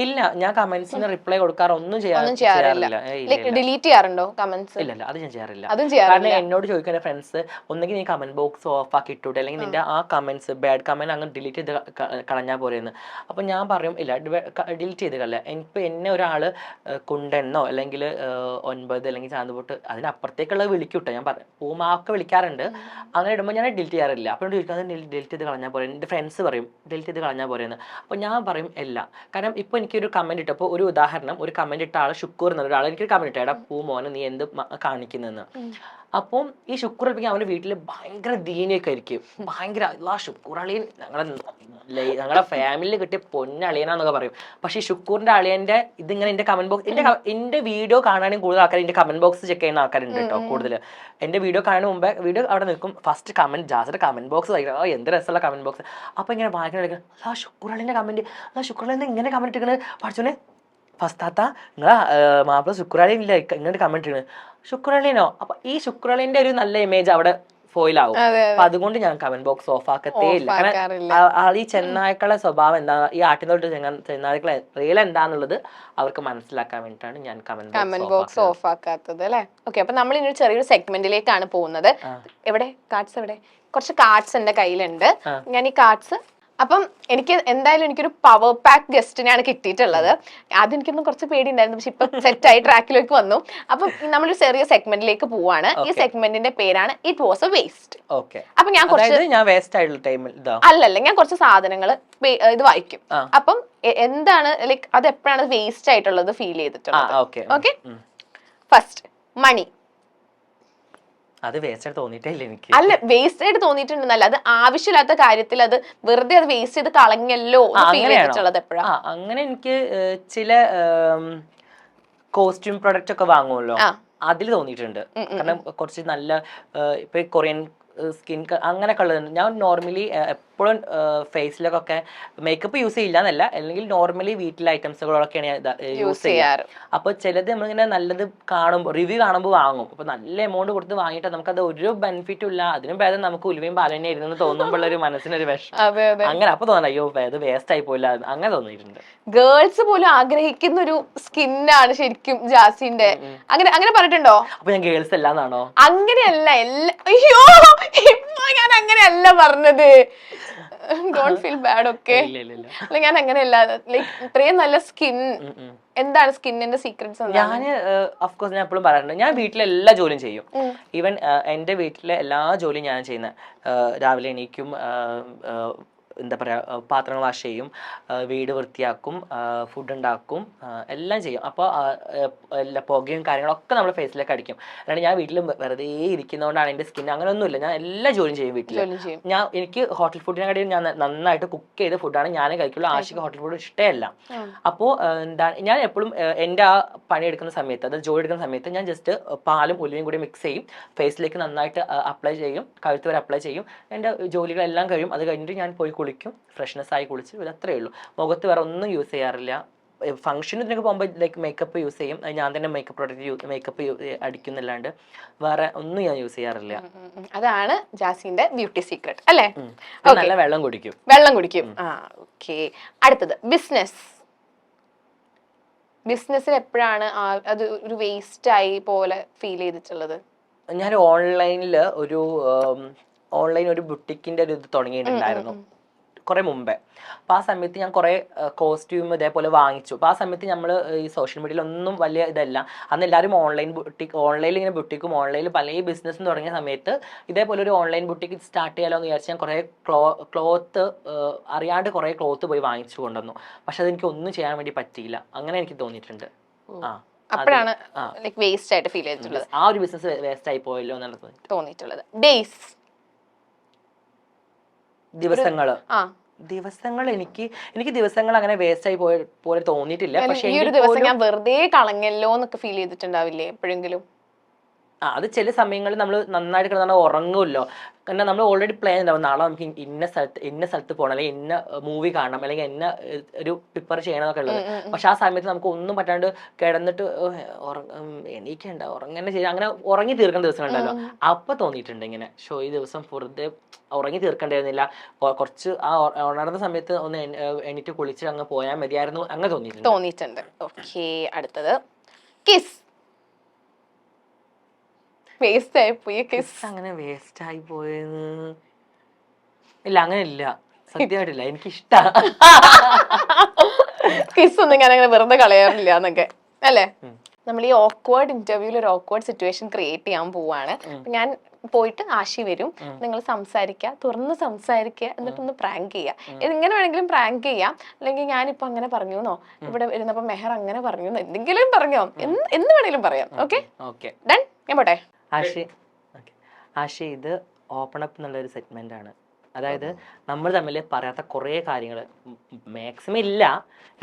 Speaker 2: ഇല്ല ഞാൻ കമന്റ്സിന് റിപ്ലൈ കൊടുക്കാറ് ഒന്നും
Speaker 1: ചെയ്യാറില്ല. ഡിലീറ്റ് ചെയ്യാറുണ്ടോ കമന്റ്സ്
Speaker 2: ഇല്ല അത് ഞാൻ ചെയ്യാറില്ല.
Speaker 1: അതും
Speaker 2: കാരണം എന്നോട് ചോദിക്കുന്ന ഫ്രണ്ട്സ് ഒന്നെങ്കിൽ നീ കമന്റ് ബോക്സ് ഓഫ് ആക്കി ഇട്ടൂടെ. അല്ലെങ്കിൽ നിന്റെ ആ കമന്റ്സ് ബാഡ് കമന്റ് അങ്ങ് ഡിലീറ്റ് ചെയ്ത് കളഞ്ഞാ കളഞ്ഞാൽ പോരെന്ന്. അപ്പൊ ഞാൻ പറയും ഇല്ല ഡിലീറ്റ് ചെയ്ത് കളയ. ഇപ്പൊ എന്നെ ഒരാൾ കുണ്ടെന്നോ അല്ലെങ്കിൽ ഒൻപത് അല്ലെങ്കിൽ ചാന്തുപൊട്ട് അതിനപ്പുറത്തേക്കുള്ളത് വിളിക്കൂട്ടോ ഞാൻ പറയാം. പൂമാക്കെ വിളിക്കാറുണ്ട്. അങ്ങനെ ഇടുമ്പോൾ ഞാൻ ഡിലീറ്റ് ചെയ്യാറില്ല. അപ്പോൾ ചോദിക്കുന്നത് ഡിലീറ്റ് ചെയ്ത് കളഞ്ഞാൽ പോരെ? എന്റെ ഫ്രണ്ട്സ് പറയും ഡിലീറ്റ് ചെയ്ത് കളഞ്ഞാൽ പോരെന്ന്. അപ്പോൾ ഞാൻ പറയും എല്ല കാരണം ഇപ്പോൾ എനിക്കൊരു കമന്റ് ഇട്ടപ്പോൾ ഒരു ഉദാഹരണം ഒരു കമന്റ് ഇട്ട ആൾ ഷുക്കൂർ എന്നൊരു ആൾ എനിക്കൊരു കമന്റ് ഇട്ട എടാ പൂ മോനെ നീ എന്ത് കാണിക്കുന്നതെന്ന് അപ്പം ഈ ശുക്ര അവന്റെ അവന്റെ വീട്ടിൽ ഭയങ്കര ദീനിയൊക്കെ ആയിരിക്കും. ഭയങ്കര എല്ലാ ശുക്കൂർ അളിയൻ. ഞങ്ങളെ ലൈ- ഞങ്ങളെ ഫാമിലിയിൽ കിട്ടിയ പൊന്നളിയനാന്നൊക്കെ പറയും. പക്ഷേ ഈ ശുക്കൂറിന്റെ അളിയന്റെ ഇതിങ്ങനെ എന്റെ കമന്റ് ബോക്സ് എന്റെ എന്റെ വീഡിയോ കാണാനും കൂടുതൽ ആൾക്കാർ എന്റെ കമന്റ് ബോക്സ് ചെക്ക് ചെയ്യുന്ന ആൾക്കാരുണ്ട് കേട്ടോ കൂടുതൽ എന്റെ വീഡിയോ കാണാൻ മുമ്പേ വീഡിയോ അവിടെ നിൽക്കും. ഫസ്റ്റ് കമന്റ് ജാസിന്റെ കമന്റ് ബോക്സ് വായിക്കണം എന്ത് രസമുള്ള കമന്റ് ബോക്സ് അപ്പൊ ഇങ്ങനെ വായിക്കുന്ന ആ ശുക്രളിന്റെ കമന്റ് ആ ശുക്രളിന്റെ ഇങ്ങനെ കമന്റ് ഇട്ടിങ്ങനെ പഠിച്ചോനെ ഫസ്താത്ത നിങ്ങളാ മാപ്പിള ശുക്രാളി ഇല്ല ഇങ്ങനെ കമന്റ് ഇടുന്നത് ശുക്രാളിനോ അപ്പൊ ഈ ശുക്രാളിന്റെ ഒരു നല്ല ഇമേജ് അവിടെ ഫോയിലാവും അപ്പൊ അതുകൊണ്ട് ഞാൻ കമന്റ് ബോക്സ് ഓഫ് ആക്കത്തേ ഇല്ല. കാരണം ഈ ചെന്നായ്ക്കളെ സ്വഭാവം എന്താ ഈ ആട്ടിനോട്ട് ചെന്നായ്ക്കളെ റിയൽ എന്താന്നുള്ളത് അവർക്ക് മനസ്സിലാക്കാൻ വേണ്ടിട്ടാണ് ഞാൻ കമന്റ്
Speaker 1: കമന്റ് ബോക്സ് ഓഫ് ആക്കാത്തത് അല്ലെ? ഓക്കെ അപ്പൊ നമ്മൾ ഇനി ചെറിയൊരു സെഗ്മെന്റിലേക്കാണ് പോകുന്നത്. എവിടെ? കാർഡ്സ് എവിടെ? കുറച്ച് കാർഡ്സ് എന്റെ കയ്യിലുണ്ട്. ഞാൻ ഈ കാർഡ്സ് അപ്പം എനിക്ക് എന്തായാലും എനിക്കൊരു പവർ പാക്ക് ഗസ്റ്റിനെയാണ് കിട്ടിയിട്ടുള്ളത്. ആദ്യം എനിക്കൊന്നും കുറച്ച് പേടി ഉണ്ടായിരുന്നു പക്ഷെ ഇപ്പൊ സെറ്റ് ആയി ട്രാക്കിലേക്ക് വന്നു. അപ്പം നമ്മളൊരു ചെറിയ സെഗ്മെന്റിലേക്ക് പോവാണ്. ഈ സെഗ്മെന്റിന്റെ പേരാണ് ഇറ്റ് വാസ് എ വേസ്റ്റ് അപ്പൊ ഞാൻ കുറച്ച്
Speaker 2: ഞാൻ വേസ്റ്റ് ആയിട്ടുള്ള ടൈമിൽ
Speaker 1: അല്ലല്ല ഞാൻ കുറച്ച് സാധനങ്ങൾ ഇത് വായിക്കും. അപ്പം എന്താണ് ലൈക്ക് അത് എപ്പോഴാണ് വേസ്റ്റ് ആയിട്ടുള്ളത് ഫീൽ ചെയ്തിട്ടുള്ളത്?
Speaker 2: ഓക്കെ
Speaker 1: ഫസ്റ്റ് മണി
Speaker 2: അത് വേസ്റ്റ് തോന്നിയിട്ടേ എനിക്ക്.
Speaker 1: അല്ല വേസ്റ്റ് ആയിട്ട് തോന്നിയിട്ടുണ്ടെന്നല്ല. അത് ആവശ്യമില്ലാത്ത കാര്യത്തിൽ അത് വെറുതെ അത് വേസ്റ്റ് ചെയ്ത് കളഞ്ഞല്ലോ ചെയ്തിട്ടുള്ളത് എപ്പോഴാ?
Speaker 2: അങ്ങനെ എനിക്ക് ചില കോസ്റ്റ്യൂം പ്രൊഡക്റ്റ് ഒക്കെ വാങ്ങുമല്ലോ. അതിൽ തോന്നിയിട്ടുണ്ട്. കാരണം കുറച്ച് നല്ല ഇപ്പൊ കൊറിയൻ സ്കിൻ അങ്ങനെയൊക്കെ ഉള്ളത്. ഞാൻ നോർമലി എപ്പോഴും ഫേസിലൊക്കെ മേക്കപ്പ് യൂസ് ചെയ്യില്ല എന്നല്ല അല്ലെങ്കിൽ നോർമലി വീട്ടിലെ ഐറ്റംസുകളൊക്കെയാണ് യൂസ് ചെയ്യാറ്.
Speaker 1: അപ്പോൾ
Speaker 2: അപ്പൊ ചിലത് നമ്മളിങ്ങനെ നല്ലത് കാണുമ്പോൾ റിവ്യൂ കാണുമ്പോൾ വാങ്ങും. അപ്പൊ നല്ല എമൗണ്ട് കൊടുത്ത് വാങ്ങിയിട്ട് നമുക്കത് ഒരു ബെനിഫിറ്റും ഇല്ല. അതിനും ഭേദം നമുക്ക് ഉലുവയും പാലനെ ഇരുന്ന് തോന്നുമ്പോൾ ഒരു മനസ്സിനൊരു വിഷം അങ്ങനെ അപ്പൊ തോന്നണം അയ്യോ അത് വേസ്റ്റ് ആയി പോയില്ല അങ്ങനെ തോന്നിയിട്ടുണ്ട്.
Speaker 1: ഗേൾസ് പോലും ആഗ്രഹിക്കുന്ന ഒരു സ്കിന്നാണ് ശരിക്കും ജാസിന്റെ അങ്ങനെ അങ്ങനെ പറഞ്ഞിട്ടുണ്ടോ?
Speaker 2: അപ്പൊ ഞാൻ ഗേൾസ് അല്ലാന്നാണോ?
Speaker 1: അങ്ങനെയല്ല എല്ലാ അയ്യോ ഇപ്പൊ ഞാൻ അങ്ങനെയല്ല പറഞ്ഞത്. ഡോണ്ട് ഫീൽ ബാഡ് ഓക്കെ ഞാൻ അങ്ങനെയല്ല. ലൈക്ക് ഇത്രയും നല്ല സ്കിൻ. എന്താണ് സ്കിന്നിന്റെ സീക്രട്സ്
Speaker 2: ഞാൻ അഫ്കോഴ്സ് ഞാൻ എപ്പോഴും പറയാറുണ്ട്. ഞാൻ വീട്ടിലെ എല്ലാ ജോലിയും ചെയ്യും. ഈവൻ എന്റെ വീട്ടിലെ എല്ലാ ജോലിയും ഞാൻ ചെയ്യുന്നത് രാവിലെ എണീക്കും എന്താ പറയുക പാത്രങ്ങൾ വാഷ് ചെയ്യും വീട് വൃത്തിയാക്കും ഫുഡ് ഉണ്ടാക്കും എല്ലാം ചെയ്യും. അപ്പോൾ എല്ലാ പുകയും കാര്യങ്ങളൊക്കെ നമ്മൾ ഫേസിലേക്ക് അടിക്കും. അല്ലാണ്ട് ഞാൻ വീട്ടിൽ വെറുതെ ഇരിക്കുന്നതുകൊണ്ടാണ് എന്റെ സ്കിൻ അങ്ങനെയൊന്നുമില്ല ഞാൻ എല്ലാ ജോലിയും ചെയ്യും വീട്ടിൽ ഞാൻ എനിക്ക് ഹോട്ടൽ ഫുഡിനെക്കാട്ടിയും ഞാൻ നന്നായിട്ട് കുക്ക് ചെയ്ത ഫുഡാണ് ഞാൻ കഴിക്കുള്ളൂ. ആശയ്ക്ക് ഹോട്ടൽ ഫുഡ് ഇഷ്ടമല്ല. അപ്പോൾ എന്താണ് ഞാൻ എപ്പോഴും എന്റെ ആ പണിയെടുക്കുന്ന സമയത്ത് അതായത് ജോലി എടുക്കുന്ന സമയത്ത് ഞാൻ ജസ്റ്റ് പാലും ഉലുവയും കൂടി മിക്സ് ചെയ്യും. ഫേസിലേക്ക് നന്നായിട്ട് അപ്ലൈ ചെയ്യും. കഴുത്ത് വരെ അപ്ലൈ ചെയ്യും. എന്റെ ജോലികളെല്ലാം കഴിയും. അത് കഴിഞ്ഞിട്ട് ഞാൻ പോയി കുളിക്കും ഫ്രഷ്നെസ് ആയി കുളിച്ച് വരും അത്രയേ ഉള്ളൂ. മുഖത്ത് വേറെ ഒന്നും യൂസ് ചെയ്യാറില്ല. ഫംഗ്ഷന് ഇതിനൊക്കെ പോകുമ്പോൾ ലൈക്ക് മേക്കപ്പ് യൂസ് ചെയ്യും. അത് ഞാൻ തന്നെ മേക്കപ്പ് പ്രൊഡക്റ്റ് പ്രോഡക്റ്റ് മേക്കപ്പ് അടിക്കുന്നില്ലാണ്ട്. വേറെ ഒന്നും ഞാൻ യൂസ് ചെയ്യാറില്ല.
Speaker 1: അതാണ് ജാസിന്റെ ബ്യൂട്ടി സീക്രട്ട് അല്ലേ?
Speaker 2: നല്ല വെള്ളം കുടിക്കും.
Speaker 1: വെള്ളം കുടിക്കും. ആ ഓക്കെ അടുത്തത് ബിസിനസ് ബിസിനസ്സിൽ എപ്പോഴാണ് അത് ഒരു വേസ്റ്റ് ആയി പോലെ ഫീൽ ചെയ്തിട്ടുള്ളത്?
Speaker 2: ഞാൻ ഓൺലൈനിൽ ഒരു ഓൺലൈൻ ഒരു ബുട്ടിക്കിന്റെ ഒരു ഇത് തുടങ്ങിയിട്ടുണ്ടായിരുന്നു. കുറെ മുമ്പേ. അപ്പോൾ ആ സമയത്ത് ഞാൻ കുറേ കോസ്റ്റ്യൂം ഇതേപോലെ വാങ്ങിച്ചു. അപ്പോൾ ആ സമയത്ത് നമ്മൾ ഈ സോഷ്യൽ മീഡിയയിൽ ഒന്നും വലിയ ഇതല്ല. അന്ന് എല്ലാവരും ഓൺലൈൻ ബുട്ടിക്ക് ഓൺലൈനിൽ ഇങ്ങനെ ബുട്ടിക്കും ഓൺലൈനിൽ പല ബിസിനസ്സും തുടങ്ങിയ സമയത്ത് ഇതേപോലെ ഒരു ഓൺലൈൻ ബുട്ടിക്ക് സ്റ്റാർട്ട് ചെയ്യാലോ എന്ന് വിചാരിച്ച് ഞാൻ കുറേ ക്ലോ ക്ലോത്ത് അറിയാണ്ട് കുറേ ക്ലോത്ത് പോയി വാങ്ങിച്ചു കൊണ്ടുവന്നു. പക്ഷെ അതെനിക്ക് ഒന്നും ചെയ്യാൻ വേണ്ടി പറ്റിയില്ല. അങ്ങനെ എനിക്ക് തോന്നിയിട്ടുണ്ട്. ആ
Speaker 1: അപ്പോഴാണ് വേസ്റ്റ് ആയിട്ട് ഫീൽ ചെയ്തിട്ടുള്ളത്.
Speaker 2: ആ ഒരു ബിസിനസ് വേസ്റ്റ് ആയി പോയല്ലോ എന്നുള്ളത്. തോന്നി.
Speaker 1: തോന്നിയിട്ടുള്ളത്. ഡേയ്സ്
Speaker 2: ദിവസങ്ങൾ.
Speaker 1: ആ.
Speaker 2: ദിവസങ്ങൾ എനിക്ക് എനിക്ക് ദിവസങ്ങൾ അങ്ങനെ വേസ്റ്റ് ആയി പോയ പോലെ തോന്നിയിട്ടില്ല.
Speaker 1: പക്ഷേ
Speaker 2: പക്ഷെ
Speaker 1: ഈ ഒരു ദിവസം ഞാൻ വെറുതെ കളഞ്ഞല്ലോ എന്നൊക്കെ ഫീൽ ചെയ്തിട്ടുണ്ടാവില്ലേ എപ്പോഴെങ്കിലും?
Speaker 2: ആ അത് ചില സമയങ്ങളിൽ നമ്മൾ നന്നായിട്ട് കിടന്നാൽ ഉറങ്ങുമല്ലോ. കാരണം നമ്മൾ ഓൾറെഡി പ്ലാൻ ഉണ്ടാവും. നാളെ നമുക്ക് ഇന്ന സ്ഥലത്ത് ഇന്ന സ്ഥലത്ത് പോകണം അല്ലെങ്കിൽ ഇന്ന മൂവി കാണണം. അല്ലെങ്കിൽ ഇന്ന ഒരു പ്രിപ്പയർ ചെയ്യണം എന്നൊക്കെ ഉള്ളത്. പക്ഷെ ആ സമയത്ത് നമുക്ക് ഒന്നും പറ്റാണ്ട് കിടന്നിട്ട് എണീക്കണ്ട. ഉറങ്ങനെ ചെയ്യാം അങ്ങനെ ഉറങ്ങി തീർക്കുന്ന ഉണ്ടല്ലോ അപ്പൊ തോന്നിയിട്ടുണ്ട് ഇങ്ങനെ. ഷോ ഈ ദിവസം വെറുതെ ഉറങ്ങി തീർക്കേണ്ടിയിരുന്നില്ല. കുറച്ച് ആ ഉണർന്ന സമയത്ത് ഒന്ന് എണീറ്റ് കുളിച്ച് അങ്ങ് പോയാൽ മതിയായിരുന്നു. അങ്ങനെ തോന്നിയിട്ടുണ്ട്.
Speaker 1: തോന്നിയിട്ടുണ്ട്. ഓക്കെ അടുത്തത്. കിസ് വേസ്റ്റ് ആയി പോയി കിസ്
Speaker 2: അങ്ങനെ വേസ്റ്റ് ആയി പോയെന്ന്. ഇല്ല അങ്ങനെ ഇല്ല സത്യമായിട്ടില്ല. എനിക്ക്
Speaker 1: കിസ് ഒന്നും ഞാൻ അങ്ങനെ വെറുതെ കളയാറില്ല എന്നൊക്കെ അല്ലേ? നമ്മൾ ഈ ഓക്വേർഡ് ഇന്റർവ്യൂവിൽ ഒരു ഓക്വേർഡ് സിറ്റുവേഷൻ ക്രിയേറ്റ് ചെയ്യാൻ പോവാണ്. ഞാൻ പോയിട്ട് ആശി വരും. നിങ്ങൾ സംസാരിക്കുക തുറന്ന് സംസാരിക്കുക എന്നിട്ടൊന്ന് പ്രാങ്ക് ചെയ്യുക എങ്ങനെ വേണമെങ്കിലും പ്രാങ്ക് ചെയ്യാം. അല്ലെങ്കിൽ ഞാനിപ്പോ അങ്ങനെ പറഞ്ഞു എന്നോ ഇവിടെ ഇരുന്നപ്പോ മെഹർ അങ്ങനെ പറഞ്ഞു എന്നോ എന്തെങ്കിലും പറഞ്ഞോ. എന്ന് എന്ന് വേണമെങ്കിലും പറയാം. ഓക്കെ ഡൺ ഞാൻ പോട്ടെ.
Speaker 2: ആഷി ഓക്കെ ആഷി ഇത് ഓപ്പൺ അപ്പ് എന്നുള്ളൊരു സെഗ്മെന്റ് ആണ്. അതായത് നമ്മൾ തമ്മിൽ പറയാത്ത കുറേ കാര്യങ്ങൾ. മാക്സിമം ഇല്ല.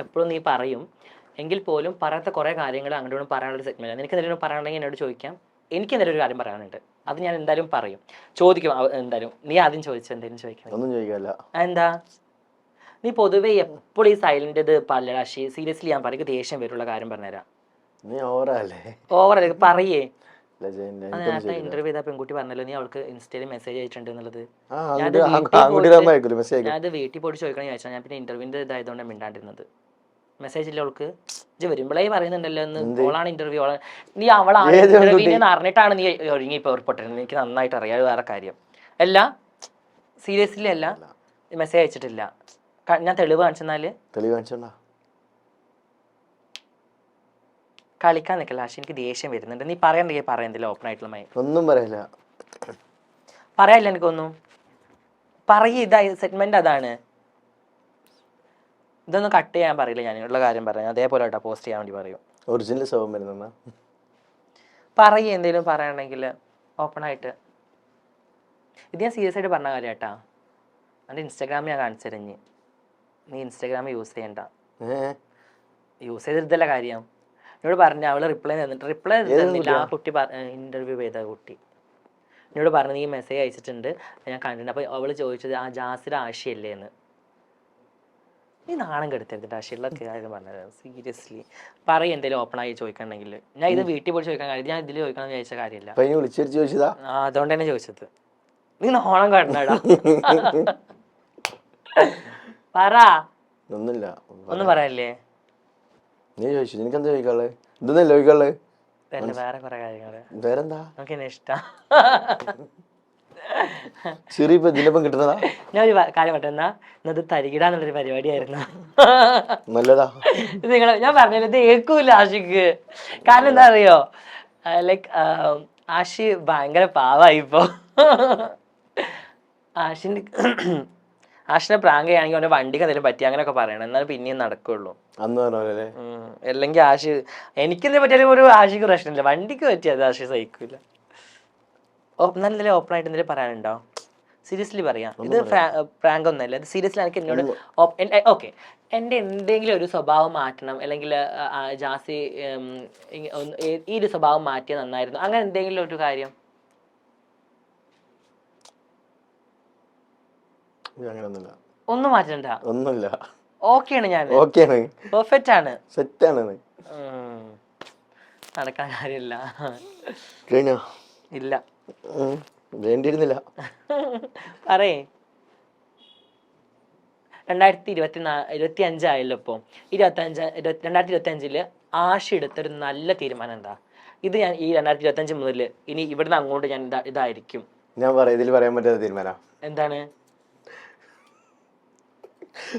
Speaker 2: എപ്പോഴും നീ പറയും. എങ്കിൽ പോലും പറയാത്ത കുറേ കാര്യങ്ങൾ അങ്ങോട്ടും പറയാനുള്ള സെഗ്മെന്റ് നിനക്ക് എന്തെങ്കിലും പറയാനുണ്ടെങ്കിൽ എന്നോട് ചോദിക്കാം. എനിക്ക് എന്തെങ്കിലും ഒരു കാര്യം പറയാനുണ്ട്. അത് ഞാൻ എന്തായാലും പറയും. ചോദിക്കും. എന്തായാലും നീ ആദ്യം ചോദിച്ചു? എന്തെങ്കിലും ചോദിക്കണം
Speaker 5: ഒന്നും ചോദിക്കാല്ല
Speaker 2: എന്താ നീ പൊതുവേ എപ്പോഴും ഈ സൈലന്റ് ഇത് പല്ലടാശി സീരിയസ്ലി ഞാൻ പറയും. ദേഷ്യം വരുള്ള കാര്യം പറഞ്ഞുതരാം.
Speaker 5: നീ ഓവറല്ലേ
Speaker 2: ഓവർ പറയേ.
Speaker 5: ഇല്ല ജയന്റെ
Speaker 2: അത്
Speaker 5: എനിക്കൊന്നും
Speaker 2: നേരത്തെ ഇന്റർവ്യൂ ചെയ്ത പെൺകുട്ടി പറഞ്ഞല്ലോ നീ അവൾക്ക് ഇൻസ്റ്റയിൽ മെസ്സേജ് അയച്ചിട്ടുണ്ട് എന്നുള്ളത്. ഞാനത് വീട്ടിൽ പോയിട്ട് ചോദിക്കണം ചോദിച്ചാൽ ഞാൻ പിന്നെ ഇന്റർവ്യൂവിന്റെ ഇതായതുകൊണ്ട് മിണ്ടാണ്ടിരുന്നത്. മെസ്സേജ് ഇല്ല അവൾക്ക്. ഇജ്ജ് വരുമ്പോഴേ പറയുന്നുണ്ടല്ലോ എന്ന്
Speaker 5: എന്ത്?
Speaker 2: ഓളാണ് ഇന്റർവ്യൂ നീ അവളാണ്
Speaker 5: ഏത്
Speaker 2: ഇന്റർവ്യൂ
Speaker 5: പെൺകുട്ടി?
Speaker 2: എന്ന് അറിഞ്ഞിട്ടാണ് നീ ഒരുങ്ങി ഇപ്പോൾ ഏർപ്പെട്ടിരുന്നത് എനിക്ക് നന്നായിട്ട് അറിയാം വേറെ കാര്യം. അല്ല സീരിയസ്ലി അല്ല. മെസ്സേജ് അയച്ചിട്ടില്ല. ഞാൻ തെളിവ് കാണിച്ചെന്നാൽ?
Speaker 5: തെളിവ് കാണിച്ചോണ്ടാ?
Speaker 2: കളിക്കാൻ നിൽക്കില്ല. പക്ഷെ എനിക്ക് ദേഷ്യം വരുന്നുണ്ട്. നീ പറയണ്ടെങ്കിൽ പറയുന്നില്ല ഓപ്പൺ ആയിട്ടുള്ള മൈ
Speaker 5: ഒന്നും പറയില്ല.
Speaker 2: പറയാനില്ല എനിക്കൊന്നും പറയ ഇതായി സെഗ്മെന്റ് അതാണ്. ഇതൊന്നും കട്ട് ചെയ്യാൻ പറയില്ല. ഞാൻ ഉള്ള കാര്യം പറയാം. അതേപോലെ കേട്ടോ പോസ്റ്റ് ചെയ്യാൻ വേണ്ടി പറയും.
Speaker 5: ഒറിജിനൽ സ്വഭാവം വരുന്ന
Speaker 2: പറയ എന്തെങ്കിലും പറയണമെങ്കിൽ ഓപ്പൺ ആയിട്ട്. ഇത് ഞാൻ സീരിയസ് ആയിട്ട് പറഞ്ഞ കാര്യം കേട്ടാ എന്റെ ഇൻസ്റ്റാഗ്രാം ഞാൻ കാണിച്ചു തരഞ്ഞ് നീ ഇൻസ്റ്റാഗ്രാം യൂസ് ചെയ്യണ്ട. യൂസ് ചെയ്തിരുന്നല്ല കാര്യം. എന്നോട് പറഞ്ഞു അവൾ റിപ്ലൈ തന്നിട്ട് റിപ്ലൈ തന്നില്ല. ആ? കുട്ടി ഇന്റർവ്യൂ ചെയ്ത കുട്ടി. എന്നോട് പറഞ്ഞു നീ മെസ്സേജ് അയച്ചിട്ടുണ്ട് ഞാൻ കണ്ടിട്ടുണ്ട്. അപ്പോൾ അവൾ ചോദിച്ചത് ആ ജാസിർ ആശയല്ലേ? എന്ന്. നീ നാണം കെടുത്തരുത് ആശയുള്ള കാര്യം പറഞ്ഞത്. സീരിയസ്ലി പറയും എന്തെങ്കിലും ഓപ്പൺ ആയി ചോദിക്കണമെങ്കിൽ ഞാൻ ഇത് വീട്ടിൽ പോയി ചോദിക്കാൻ കാര്യം ഞാൻ ഇതിൽ ചോദിക്കണം എന്ന് വിചാരിച്ച കാര്യമില്ല.
Speaker 5: ചോദിച്ചതാ?
Speaker 2: ആ അതുകൊണ്ട് തന്നെ ചോദിച്ചത്. നീ നാണം കണ്ടടാ പറ. ഒന്നും പറയാനില്ലേ
Speaker 5: നീ ചോദിച്ചു നിനക്കെന്താ ചോദിക്കാനുള്ളത് ഇതൊന്നല്ല ചോദിക്കാനുള്ളത്
Speaker 2: വേറെ വേറെ കുറെ കാര്യങ്ങൾ.
Speaker 5: വേറെന്താ?
Speaker 2: നമുക്ക് ഇഷ്ടം.
Speaker 5: ചെറിയ ഇപ്പൊ ഇതിന്റെ കിട്ടുന്നതാ?
Speaker 2: ഞാൻ ഒരു കാര്യം കാര്യം എന്നാ? ഇന്നത് തരികിടാന്നുള്ളൊരു പരിപാടിയായിരുന്നു.
Speaker 5: നല്ലതാ.
Speaker 2: ഇത് നിങ്ങൾ ഞാൻ പറഞ്ഞത് ഇത് ഏൽക്കൂല ആഷിക്ക്. കാരണം എന്താ അറിയോ? ലൈക്ക് ആഷി ഭയങ്കര പാവായി ഇപ്പോ. ആഷിന് ആഷിനെ പ്രാങ്ക് ചെയ്യുകയാണെങ്കിൽ അവന്റെ വണ്ടിക്ക് എന്തെങ്കിലും പറ്റി അങ്ങനെയൊക്കെ പറയണം. എന്നാലും പിന്നെയും നടക്കുള്ളൂ. അല്ലെങ്കിൽ ആഷി എനിക്കെന്തെങ്കിലും പറ്റിയാലും ഒരു ആഷിക്ക് പ്രശ്നമില്ല. വണ്ടിക്ക് പറ്റിയത് ആഷി സഹിക്കൂല. ഓപ്പൺ എന്നാലും ഓപ്പൺ ആയിട്ട് എന്തെങ്കിലും പറയാനുണ്ടോ? സീരിയസ്ലി പറയാം. ഇത് പ്രാങ്ക് ഒന്നല്ല ഇത് സീരിയസ്ലി എനിക്ക് എന്നോട് ഓക്കെ എന്റെ എന്തെങ്കിലും ഒരു സ്വഭാവം മാറ്റണം. അല്ലെങ്കിൽ ജാസി ഈ ഒരു സ്വഭാവം മാറ്റിയാൽ നന്നായിരുന്നു. അങ്ങനെ എന്തെങ്കിലും ഒരു കാര്യം?
Speaker 5: അങ്ങനെയൊന്നുമില്ല
Speaker 2: ഒന്നും മാറ്റണ്ട?
Speaker 5: ഒന്നുമില്ല.
Speaker 2: ഓക്കെയാണ് ഞാൻ
Speaker 5: ഓക്കെയാണ്
Speaker 2: പെർഫെക്റ്റ് ആണ്.
Speaker 5: സെറ്റ്
Speaker 2: ആണ്. നടക്കാൻ കാര്യമില്ല.
Speaker 5: കഴിഞ്ഞോ?
Speaker 2: ഇല്ല.
Speaker 5: വേണ്ടിയിരുന്നില്ല.
Speaker 2: പറയേ. രണ്ടായിരത്തി ഇരുപത്തി നാ ഇരുപത്തി അഞ്ചായല്ലോ ഇപ്പോൾ ഇരുപത്തി അഞ്ച് ഇരുപത്തി രണ്ടായിരത്തി ഇരുപത്തി അഞ്ചിൽ ആശ എടുത്തൊരു നല്ല തീരുമാനം എന്താ? ഇത് ഞാൻ ഈ രണ്ടായിരത്തി ഇരുപത്തി അഞ്ച് മുതൽ ഇനി ഇവിടുന്ന് അങ്ങോട്ട് ഞാൻ ഇതായിരിക്കും.
Speaker 5: ഞാൻ പറയാം ഇതിൽ പറയാൻ പറ്റാത്ത തീരുമാനം.
Speaker 2: എന്താണ്?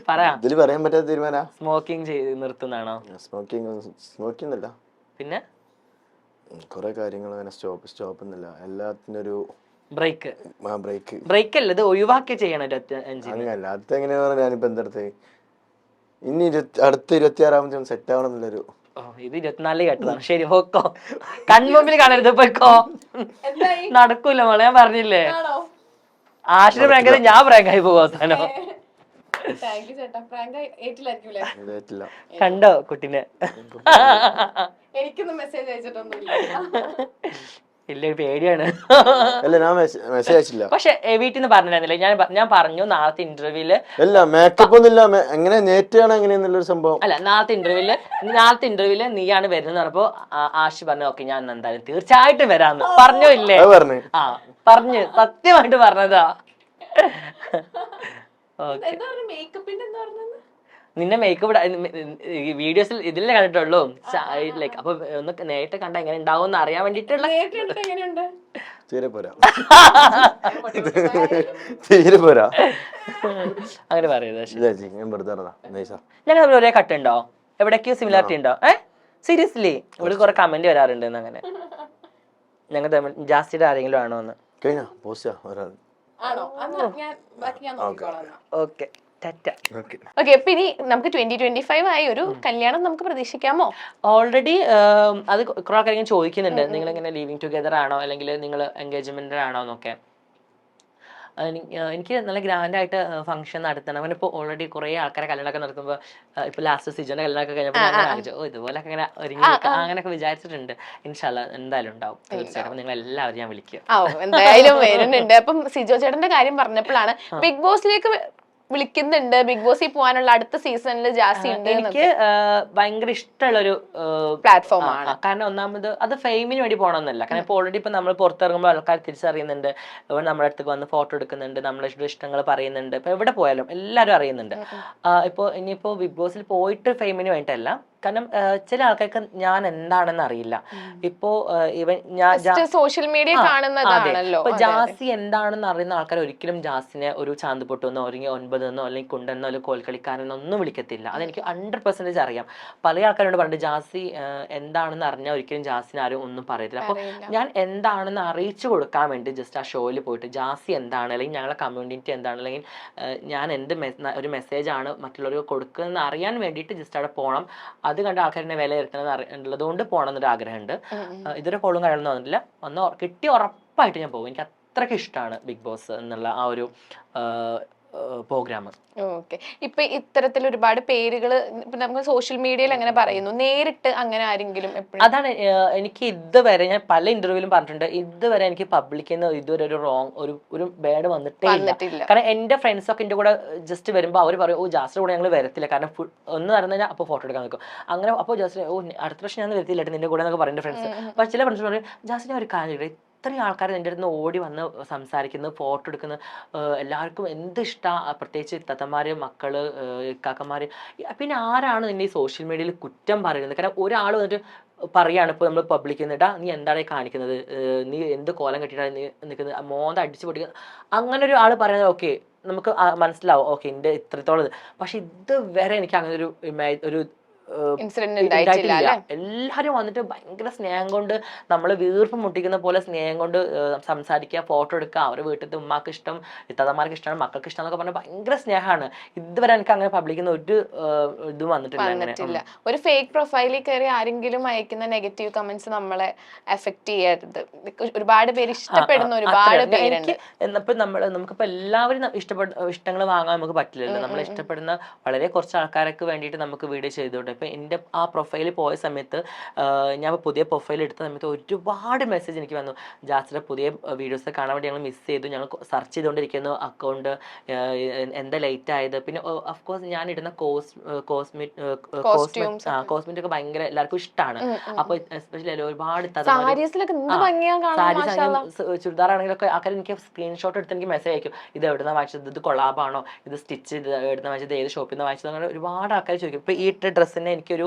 Speaker 2: പറ
Speaker 5: ഇതിൽ പറയാൻ പറ്റാത്ത തീരുമാനാ?
Speaker 2: സ്മോക്കിംഗ് ചെയ്ത് നിർത്തുന്നാണോ
Speaker 5: സ്മോക്കിംഗ് സ്മോക്കിംഗ് അല്ല
Speaker 2: പിന്നെ?
Speaker 5: കുറെ കാര്യങ്ങൾ അങ്ങനെ സ്റ്റോപ്പ് സ്റ്റോപ്പ് എന്നില്ല എല്ലാത്തിനും ഒരു
Speaker 2: ബ്രേക്ക്
Speaker 5: ആ ബ്രേക്ക്
Speaker 2: ബ്രേക്ക് അല്ല ഇത് ഒഴിവാക്കി ചെയ്യണം
Speaker 5: അങ്ങനല്ല അടുത്ത എങ്ങനെയാ പറഞ്ഞാൽ ഞാനിപ്പോ എന്തെടുത്ത് ഇനി അടുത്ത ഇരുപത്തി ആറാമത്തെ സെറ്റ് ആവണം
Speaker 2: എന്നുള്ളൊരു ഇത് ഇരുപത്തിനാലിൽ കേട്ടതാണ്. ശരി പോക്കോ. കൺമുമ്പിൽ കാണരുത് പോയിക്കോ.
Speaker 1: എന്തായി?
Speaker 2: നടക്കൂല മോളെ ഞാൻ പറഞ്ഞില്ലേ?
Speaker 1: ആണോ?
Speaker 2: ആഷിന് പ്രാങ്ക് ഞാൻ പ്രാങ്കായി പോകും അവസാനം. കണ്ടോ കുട്ടിനെ?
Speaker 1: എനിക്കൊന്നും മെസ്സേജ് അയച്ചിട്ടൊന്നുമില്ല.
Speaker 2: ഇല്ല പേടിയാണ്.
Speaker 5: അല്ല ഞാൻ മെസ്സേജ് അയച്ചില്ല.
Speaker 2: പക്ഷെ വീട്ടിൽ നിന്ന് പറഞ്ഞിരുന്നില്ല? ഞാൻ ഞാൻ പറഞ്ഞു നാളത്തെ ഇന്റർവ്യൂൽ
Speaker 5: അല്ല മേക്കപ്പ് ഒന്നുമില്ല മേ- എങ്ങനെ നേറ്റാണ് എങ്ങനെയെന്നുള്ളൊരു സംഭവം.
Speaker 2: അല്ല നാളത്തെ ഇന്റർവ്യൂൽ നാളത്തെ ഇന്റർവ്യൂൽ നീയാണ് വരുന്നത് പറഞ്ഞപ്പോ ആഷി പറഞ്ഞു ഓക്കെ ഞാൻ എന്തായാലും തീർച്ചയായിട്ടും വരാന്ന്. പറഞ്ഞോ ഇല്ലേ?
Speaker 5: പറഞ്ഞു.
Speaker 2: ആ പറഞ്ഞു. സത്യമായിട്ട് പറഞ്ഞതാ. നിന്നെ മേക്കപ്പ് വീഡിയോസിൽ ഇതിലേ കണ്ടിട്ടുള്ളൂ. ലൈക്ക് അപ്പൊ ഒന്ന് നേരിട്ട് കണ്ട എങ്ങനെ ഉണ്ടാവും എന്ന് അറിയാൻ വേണ്ടിട്ടുള്ള
Speaker 5: തീരെ പോരാ. തീരെ പോരാ.
Speaker 2: അങ്ങനെ പറയുന്നത് ഞങ്ങൾ തമ്മിൽ ഒരേ കട്ടുണ്ടോ എവിടേക്കോ സിമിലാരിറ്റി ഉണ്ടോ? ഏ? സീരിയസ്ലി ഇവിടെ കുറെ കമന്റ് വരാറുണ്ട് അങ്ങനെ. ഞങ്ങൾ തമ്മിൽ ജാസ്തിയുടെ ആരെങ്കിലും ആണോ എന്ന്?
Speaker 5: കഴിഞ്ഞാ? പോസ്റ്റാ ഒരാൾ.
Speaker 1: ആണോ? എന്നാ ഞാൻ ബാക്കി ഞാൻ നോക്കിക്കോളാം എന്നാ.
Speaker 2: ഓക്കെ ടാറ്റ.
Speaker 5: ഓക്കെ.
Speaker 1: ഓക്കെ അപ്പൊ ഇനി നമുക്ക് ട്വന്റി ട്വന്റി ഫൈവ് ആയി ഒരു കല്യാണം നമുക്ക് പ്രതീക്ഷിക്കാമോ?
Speaker 2: ഓൾറെഡി അത് കുറെ ആൾക്കാർ ഇങ്ങനെ ചോദിക്കുന്നുണ്ട്. നിങ്ങൾ ഇങ്ങനെ ലിവിങ് ടുഗദർ ആണോ അല്ലെങ്കിൽ നിങ്ങൾ എൻഗേജ്മെന്റ് ആണോ എന്നൊക്കെ. എനിക്ക് നല്ല ഗ്രാൻഡ് ആയിട്ട് ഫംഗ്ഷൻ നടത്തണം. അങ്ങനെ ഇപ്പോൾ ഓൾറെഡി കുറേ ആൾക്കാരെ കല്യാണമൊക്കെ നടത്തുമ്പോൾ ഇപ്പൊ ലാസ്റ്റ് സിജോന്റെ കല്യാണമൊക്കെ കഴിഞ്ഞപ്പോൾ ഓ ഇതുപോലൊക്കെ ഇങ്ങനെ ഒരുങ്ങി. അങ്ങനെയൊക്കെ വിചാരിച്ചിട്ടുണ്ട്. ഇൻഷാല്ല എന്തായാലും ഉണ്ടാവും. തീർച്ചയായിട്ടും. നിങ്ങൾ എല്ലാവരും ഞാൻ
Speaker 1: വിളിക്കുക എന്തായാലും വരുന്നുണ്ട്. അപ്പം സിജോ ചേട്ടന്റെ കാര്യം പറഞ്ഞപ്പോഴാണ് ബിഗ് ബോസിലേക്ക് വിളിക്കുന്നുണ്ട്. ബിഗ് ബോസിൽ പോകാനുള്ള അടുത്ത സീസണിൽ ജാസി ഉണ്ട്
Speaker 2: എനിക്ക് ഭയങ്കര ഇഷ്ടമുള്ളൊരു
Speaker 1: പ്ലാറ്റ്ഫോം ആണ്.
Speaker 2: കാരണം ഒന്നാമത് അത് ഫെയിമിന് വേണ്ടി പോകണമെന്നല്ല കാരണം ഇപ്പോൾ ഓൾറെഡി ഇപ്പൊ നമ്മൾ പുറത്തിറങ്ങുമ്പോൾ ആൾക്കാർ തിരിച്ചറിയുന്നുണ്ട്. ഇവർ നമ്മുടെ അടുത്തേക്ക് വന്ന് ഫോട്ടോ എടുക്കുന്നുണ്ട്. നമ്മളെ ഇഷ്ടങ്ങൾ പറയുന്നുണ്ട്. ഇപ്പൊ എവിടെ പോയാലും എല്ലാവരും അറിയുന്നുണ്ട്. ഇപ്പോൾ ഇനിയിപ്പോ ബിഗ് ബോസിൽ പോയിട്ട് ഫെയിമിന് വേണ്ടിയിട്ടല്ല. കാരണം ചില ആൾക്കാർക്ക് ഞാൻ എന്താണെന്ന് അറിയില്ല. ഇപ്പോ ഇവൻ ഞാൻ
Speaker 1: സോഷ്യൽ മീഡിയ കാണുന്നതാണല്ലോ.
Speaker 2: ജാസി എന്താണെന്ന് അറിയുന്ന ആൾക്കാർ ഒരിക്കലും ജാസിനെ ഒരു ചാന്ത് പൊട്ടെന്നോ അല്ലെങ്കിൽ ഒൻപതെന്നോ അല്ലെങ്കിൽ കുണ്ടെന്നോ അല്ലെങ്കിൽ കോൽക്കളിക്കാരനോ ഒന്നും വിളിക്കത്തില്ല. അതെനിക്ക് ഹൺഡ്രഡ് പെർസെന്റേജ് അറിയാം. പല ആൾക്കാരോട് പറഞ്ഞിട്ട് ജാസി എന്താണെന്ന് അറിഞ്ഞാൽ ഒരിക്കലും ജാസിന് ആരും ഒന്നും പറയത്തില്ല.
Speaker 1: അപ്പോൾ
Speaker 2: ഞാൻ എന്താണെന്ന് അറിയിച്ചു കൊടുക്കാൻ വേണ്ടി ജസ്റ്റ് ആ ഷോയിൽ പോയിട്ട് ജാസി എന്താണ് അല്ലെങ്കിൽ ഞങ്ങളുടെ കമ്മ്യൂണിറ്റി എന്താണ് അല്ലെങ്കിൽ ഞാൻ എന്ത് ഒരു മെസ്സേജ് ആണ് മറ്റുള്ളവർക്ക് കൊടുക്കുന്നതെന്ന് അറിയാൻ വേണ്ടിയിട്ട് ജസ്റ്റ് അവിടെ പോകണം അത് കണ്ട് ആൾക്കാരെ വിലയിരുത്തണമെന്ന് അറിയേണ്ടത് ഉള്ളതുകൊണ്ട് പോകണം എന്നൊരു ആഗ്രഹമുണ്ട്. ഇതൊരു കോളും കാര്യങ്ങളൊന്നും വന്നിട്ടില്ല. വന്ന് കിട്ടി ഉറപ്പായിട്ട് ഞാൻ പോകും. എനിക്ക് അത്രയ്ക്ക് ഇഷ്ടമാണ് ബിഗ് ബോസ് എന്നുള്ള ആ ഒരു പ്രോഗ്രാം
Speaker 1: ഓക്കെ. ഇപ്പൊ ഇത്തരത്തിൽ ഒരുപാട് പേരുകൾ നമുക്ക് സോഷ്യൽ മീഡിയയിൽ അങ്ങനെ പറയുന്നു. നേരിട്ട് അങ്ങനെ ആരെങ്കിലും
Speaker 2: അതാണ് എനിക്ക് ഇതുവരെ ഞാൻ പല ഇന്റർവ്യൂവിലും പറഞ്ഞിട്ടുണ്ട്. ഇതുവരെ എനിക്ക് പബ്ലിക്കിൽ നിന്ന് ഇതുവരെ ഒരു റോങ് ഒരു ഒരു ബേഡ് വന്നിട്ടേ ഇല്ല. കാരണം എന്റെ ഫ്രണ്ട്സ് ഒക്കെ എന്റെ കൂടെ ജസ്റ്റ് വരുമ്പോൾ അവർ പറയും ഓ ജാസ്റ്റിന്റെ കൂടെ ഞങ്ങൾ വരത്തില്ല. കാരണം ഒന്ന് നടന്നു കഴിഞ്ഞാൽ അപ്പോൾ ഫോട്ടോ എടുക്കാൻ നിൽക്കും അങ്ങനെ അപ്പോൾ ജാസ്റ്റ് ഓ അടുത്ത പ്രാവശ്യം ഞാൻ വരത്തില്ല നിന്റെ കൂടെ എന്നൊക്കെ പറയുന്നുണ്ട് ഫ്രണ്ട്സ്. പക്ഷേ ചില ഫ്രണ്ട്സ് പറയും ജാസ്റ്റിനെ ഒരു കാര്യം അത്രയും ആൾക്കാർ എന്റെ അടുത്ത് ഓടി വന്ന് സംസാരിക്കുന്നത് ഫോട്ടോ എടുക്കുന്നത് എല്ലാവർക്കും എന്ത് ഇഷ്ടമാണ് പ്രത്യേകിച്ച് തത്തമാർ മക്കൾ ഇക്കാക്കന്മാർ പിന്നെ ആരാണ് നിന്നെ ഈ സോഷ്യൽ മീഡിയയിൽ കുറ്റം പറയുന്നത്? കാരണം ഒരാൾ വന്നിട്ട് പറയാണ് ഇപ്പോൾ നമ്മൾ പബ്ലിക് നിന്നിട്ടാ നീ എന്താണ് കാണിക്കുന്നത്? നീ എന്ത് കോലം കെട്ടിയിട്ടാണ് നീ നിൽക്കുന്നത്? മോന്ത അടിച്ചു പൊട്ടിക്കുന്നത് അങ്ങനെ ഒരു ആൾ പറയുന്നത് ഓക്കെ നമുക്ക് മനസ്സിലാവും. ഓക്കെ എന്റെ ഇത്രത്തോളം ഇത്. പക്ഷെ ഇതുവരെ എനിക്ക് അങ്ങനെ ഒരു ഇമേജ് ഒരു
Speaker 1: ഉണ്ടായിട്ടില്ല
Speaker 2: എല്ലാരും വന്നിട്ട് ഭയങ്കര സ്നേഹം കൊണ്ട് നമ്മൾ വീർപ്പ് മുട്ടിക്കുന്ന പോലെ സ്നേഹം കൊണ്ട് സംസാരിക്കുക ഫോട്ടോ എടുക്കുക. അവരുടെ വീട്ടിൽ ഉമ്മാക്ക് ഇഷ്ടം ഇത്താത്തമാർക്ക് ഇഷ്ടമാണ് മക്കൾക്ക് ഇഷ്ടം എന്നൊക്കെ പറഞ്ഞാൽ ഭയങ്കര സ്നേഹമാണ്. ഇതുവരെ എനിക്ക് അങ്ങനെ പബ്ലിക്കുന്ന ഒരു ഇത് വന്നിട്ടില്ല
Speaker 1: ഒരു ഫേക്ക് പ്രൊഫൈലിൽ കയറി ആരെങ്കിലും അയക്കുന്ന നെഗറ്റീവ് കമന്റ്സ് നമ്മളെ എഫക്ട് ചെയ്യരുത്. ഒരുപാട് പേര് ഇഷ്ടപ്പെടുന്ന ഒരുപാട് പേരുണ്ട്.
Speaker 2: എന്നപ്പോ നമ്മൾ നമുക്കിപ്പോ എല്ലാവരും ഇഷ്ടപ്പെടുന്ന ഇഷ്ടപ്പെട്ട ഇഷ്ടങ്ങൾ വാങ്ങാൻ നമുക്ക് പറ്റില്ലല്ലോ. നമ്മൾ ഇഷ്ടപ്പെടുന്ന വളരെ കുറച്ച് ആൾക്കാരൊക്കെ വേണ്ടിയിട്ട് നമുക്ക് വീഡിയോ ചെയ്തോട്ടെ ഇപ്പൊ എന്റെ ആ പ്രൊഫൈലിൽ പോയ സമയത്ത് ഞാൻ പുതിയ പ്രൊഫൈൽ എടുത്ത സമയത്ത് ഒരുപാട് മെസ്സേജ് എനിക്ക് വന്നു. ജാസിയുടെ പുതിയ വീഡിയോസ് കാണാൻ വേണ്ടി ഞങ്ങൾ മിസ് ചെയ്തു. ഞങ്ങൾ സെർച്ച് ചെയ്തുകൊണ്ടിരിക്കുന്നു. അക്കൗണ്ട് എന്താ ലേറ്റ് ആയത്. പിന്നെ കോഴ്സ് ഞാൻ ഇടുന്ന കോസ് കോസ്മെറ്റ് കോസ്മെറ്റ് ഒക്കെ. ഭയങ്കര എല്ലാവർക്കും ഇഷ്ടമാണ് അപ്പോൾ എസ്പെഷ്യലി ഒരുപാട് ചുരിദാറാണെങ്കിലൊക്കെ
Speaker 1: സാരീസിലൊക്കെ എന്ത്
Speaker 2: ആ,
Speaker 1: ഭംഗിയാ മാഷാ അല്ലാ.
Speaker 2: ആണെങ്കിലും ചുരിദാർ ആണെങ്കിലൊക്കെ ആൾക്കാർ എനിക്ക് സ്ക്രീൻഷോട്ട് എടുത്ത് എനിക്ക് മെസ്സേജ് അയക്കും. ഇത് എവിടുന്ന വാങ്ങിച്ചത്? ഇത് കൊളാബാണോ? ഇത് സ്റ്റിച്ച് ഇത് എവിടുന്ന വാങ്ങിച്ചത്? ഏത് ഷോപ്പിൽ നിന്ന് വാങ്ങിച്ചത്? അങ്ങനെ ഒരുപാട് ആൾക്കാർ ചോദിക്കും. ഇപ്പൊ ഈ ഇട്ട ഡ്രസ്സിന് എനിക്കൊരു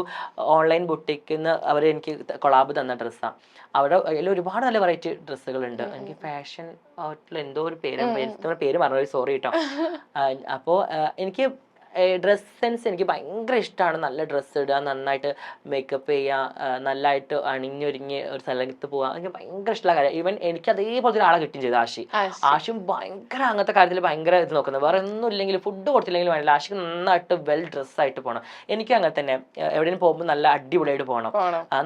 Speaker 2: ഓൺലൈൻ ബുട്ടിക്കിൽ നിന്ന് അവർ എനിക്ക് കൊളാബ് തന്ന ഡ്രസ്സാണ് അവിടെ അതിൽ ഒരുപാട് നല്ല വെറൈറ്റി ഡ്രസ്സുകളുണ്ട്. എനിക്ക് ഫാഷൻ ഔട്ടിൽ എന്തോ ഒരു പേര് പേര് പറഞ്ഞു സോറി കേട്ടോ. അപ്പോൾ എനിക്ക് ഡ്രസ് സെൻസ് എനിക്ക് ഭയങ്കര ഇഷ്ടമാണ് നല്ല ഡ്രസ്സ് ഇടുക നന്നായിട്ട് മേക്കപ്പ് ചെയ്യുക നല്ലതായിട്ട് അണിഞ്ഞൊരുങ്ങി ഒരു സ്ഥലത്ത് പോവുക എനിക്ക് ഭയങ്കര ഇഷ്ടമുള്ള കാര്യം. ഈവൻ എനിക്ക് അതേപോലത്തെ ഒരാളെ കിട്ടുകയും ചെയ്തു ആഷി. ആഷിയും ഭയങ്കര അങ്ങനത്തെ കാര്യത്തിൽ ഭയങ്കര ഇത് നോക്കുന്നത്. വേറെ ഒന്നും ഇല്ലെങ്കിൽ ഫുഡ് കൊടുത്തില്ലെങ്കിലും വേണ്ടില്ല. ആഷിക്ക് നന്നായിട്ട് വെൽ ഡ്രസ് ആയിട്ട് പോകണം എനിക്ക് അങ്ങനെ തന്നെ. എവിടെയും പോകുമ്പോൾ നല്ല അടിപൊളിയായിട്ട് പോകണം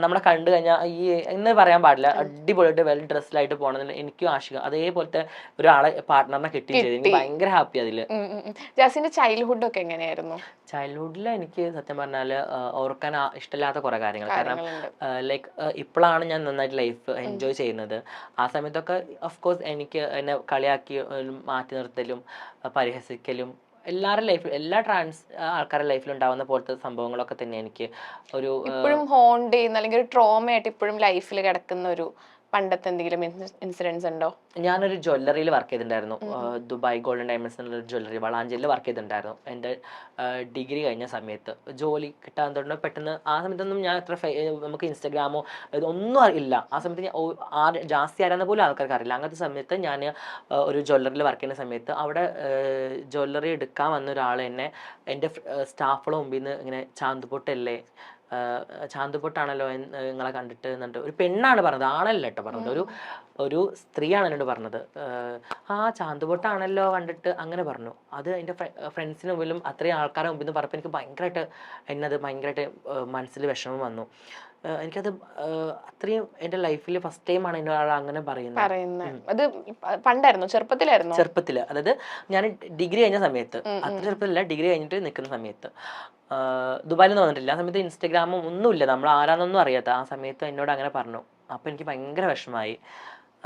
Speaker 2: നമ്മളെ കണ്ടു കഴിഞ്ഞാൽ ഈ എന്ന് പറയാൻ പാടില്ല. അടിപൊളിയായിട്ട് വെൽ ഡ്രസ്സിലായിട്ട് പോകണം എനിക്കും ആഷിക്കും അതേപോലത്തെ ഒരാളെ പാർട്ട്ണറിനെ കിട്ടുകയും ചെയ്തു. എനിക്ക്
Speaker 1: കിട്ടി.
Speaker 2: ഭയങ്കര ഹാപ്പി
Speaker 1: അതിൽ. ജാസിന്റെ ചൈൽഡ്ഹുഡ് ഒക്കെ എങ്ങനെയായിരുന്നു?
Speaker 2: ചൈൽഡ്ഹുഡിൽ എനിക്ക് സത്യം പറഞ്ഞാൽ ഓർക്കാൻ ഇഷ്ടമില്ലാത്ത കുറേ കാര്യങ്ങൾ. കാരണം ലൈക്ക് ഇപ്പോഴാണ് ഞാൻ നന്നായിട്ട് ലൈഫ് എൻജോയ് ചെയ്യുന്നത്. ആ സമയത്തൊക്കെ ഓഫ് കോഴ്സ് എനിക്ക് എന്നെ കളിയാക്കി മാറ്റി നിർത്തലും പരിഹസിക്കലും എല്ലാവരുടെ ലൈഫിൽ എല്ലാ ട്രാൻസ് ആൾക്കാരുടെ ലൈഫിൽ ഉണ്ടാവുന്ന പോലത്തെ സംഭവങ്ങളൊക്കെ തന്നെ എനിക്ക് ഒരു
Speaker 1: ഇപ്പോഴും ഹോണ്ട് ചെയ്യുന്ന അല്ലെങ്കിൽ ഒരു ട്രോമയായിട്ട് ഇപ്പോഴും ലൈഫിൽ കിടക്കുന്ന ഒരു പണ്ടത്തെ എന്തെങ്കിലും ഇൻസിഡൻസ് ഉണ്ടോ?
Speaker 2: ഞാനൊരു ജ്വല്ലറിയിൽ വർക്ക് ചെയ്തിട്ടുണ്ടായിരുന്നു. ദുബായ് ഗോൾഡൻ ഡയമണ്ട്സ് എന്നുള്ള ജ്വല്ലറി വളാഞ്ചേരിയിൽ വർക്ക് ചെയ്തിട്ടുണ്ടായിരുന്നു. എന്റെ ഡിഗ്രി കഴിഞ്ഞ സമയത്ത്. ജോലി കിട്ടാൻ തുടങ്ങി പെട്ടെന്ന് ആ സമയത്തൊന്നും ഞാൻ അത്ര നമുക്ക് ഇൻസ്റ്റാഗ്രാമോ ഒന്നും ഇല്ല. ആ സമയത്ത് ഞാൻ ആര് ജാസ്തി ആരാന്ന് പോലും ആൾക്കാർക്ക് അറിയില്ല. അങ്ങനത്തെ സമയത്ത് ഞാൻ ഒരു ജ്വല്ലറിയിൽ വർക്ക് ചെയ്യുന്ന സമയത്ത് അവിടെ ജ്വല്ലറി എടുക്കാൻ വന്ന ഒരാൾ എന്നെ എന്റെ സ്റ്റാഫുകളുടെ മുമ്പിൽ നിന്ന് ഇങ്ങനെ ചാന്തുപൊട്ടല്ലേ ചാന്തുപൊട്ടാണല്ലോ നിങ്ങളെ കണ്ടിട്ട് എന്നിട്ട് ഒരു പെണ്ണാണ് പറഞ്ഞത് ആണല്ല കേട്ടോ പറഞ്ഞത്. ഒരു ഒരു സ്ത്രീയാണ് എന്നോട് പറഞ്ഞത്. ആ ചാന്തുപൊട്ടാണല്ലോ കണ്ടിട്ട് അങ്ങനെ പറഞ്ഞു. അത് എന്റെ ഫ്രണ്ട്സിന് മുമ്പിലും അത്രയും ആൾക്കാരുടെ മുമ്പിൽ നിന്ന് പറഞ്ഞപ്പോൾ എനിക്ക് ഭയങ്കരമായിട്ട് എന്നത് ഭയങ്കരമായിട്ട് മനസ്സിൽ വിഷമം വന്നു. എനിക്കത് അത്രയും എന്റെ ലൈഫിൽ ഫസ്റ്റ് ടൈമാണ് എന്നോട് ആൾ അങ്ങനെ പറയുന്നത്.
Speaker 1: പറയുന്നത് അത് പണ്ടായിരുന്നു ചെറുപ്പത്തിലായിരുന്നു.
Speaker 2: ചെറുപ്പത്തിൽ അതായത് ഞാൻ ഡിഗ്രി കഴിഞ്ഞ സമയത്ത് അത്ര ചെറുപ്പത്തിലല്ല ഡിഗ്രി കഴിഞ്ഞിട്ട് നിൽക്കുന്ന സമയത്ത് ദുബായിലൊന്നും വന്നിട്ടില്ല. ആ സമയത്ത് ഇൻസ്റ്റഗ്രാമും ഒന്നുമില്ല. നമ്മൾ ആരാന്നൊന്നും അറിയാത്ത ആ സമയത്ത് എന്നോട് അങ്ങനെ പറഞ്ഞു. അപ്പൊ എനിക്ക് ഭയങ്കര വിഷമായി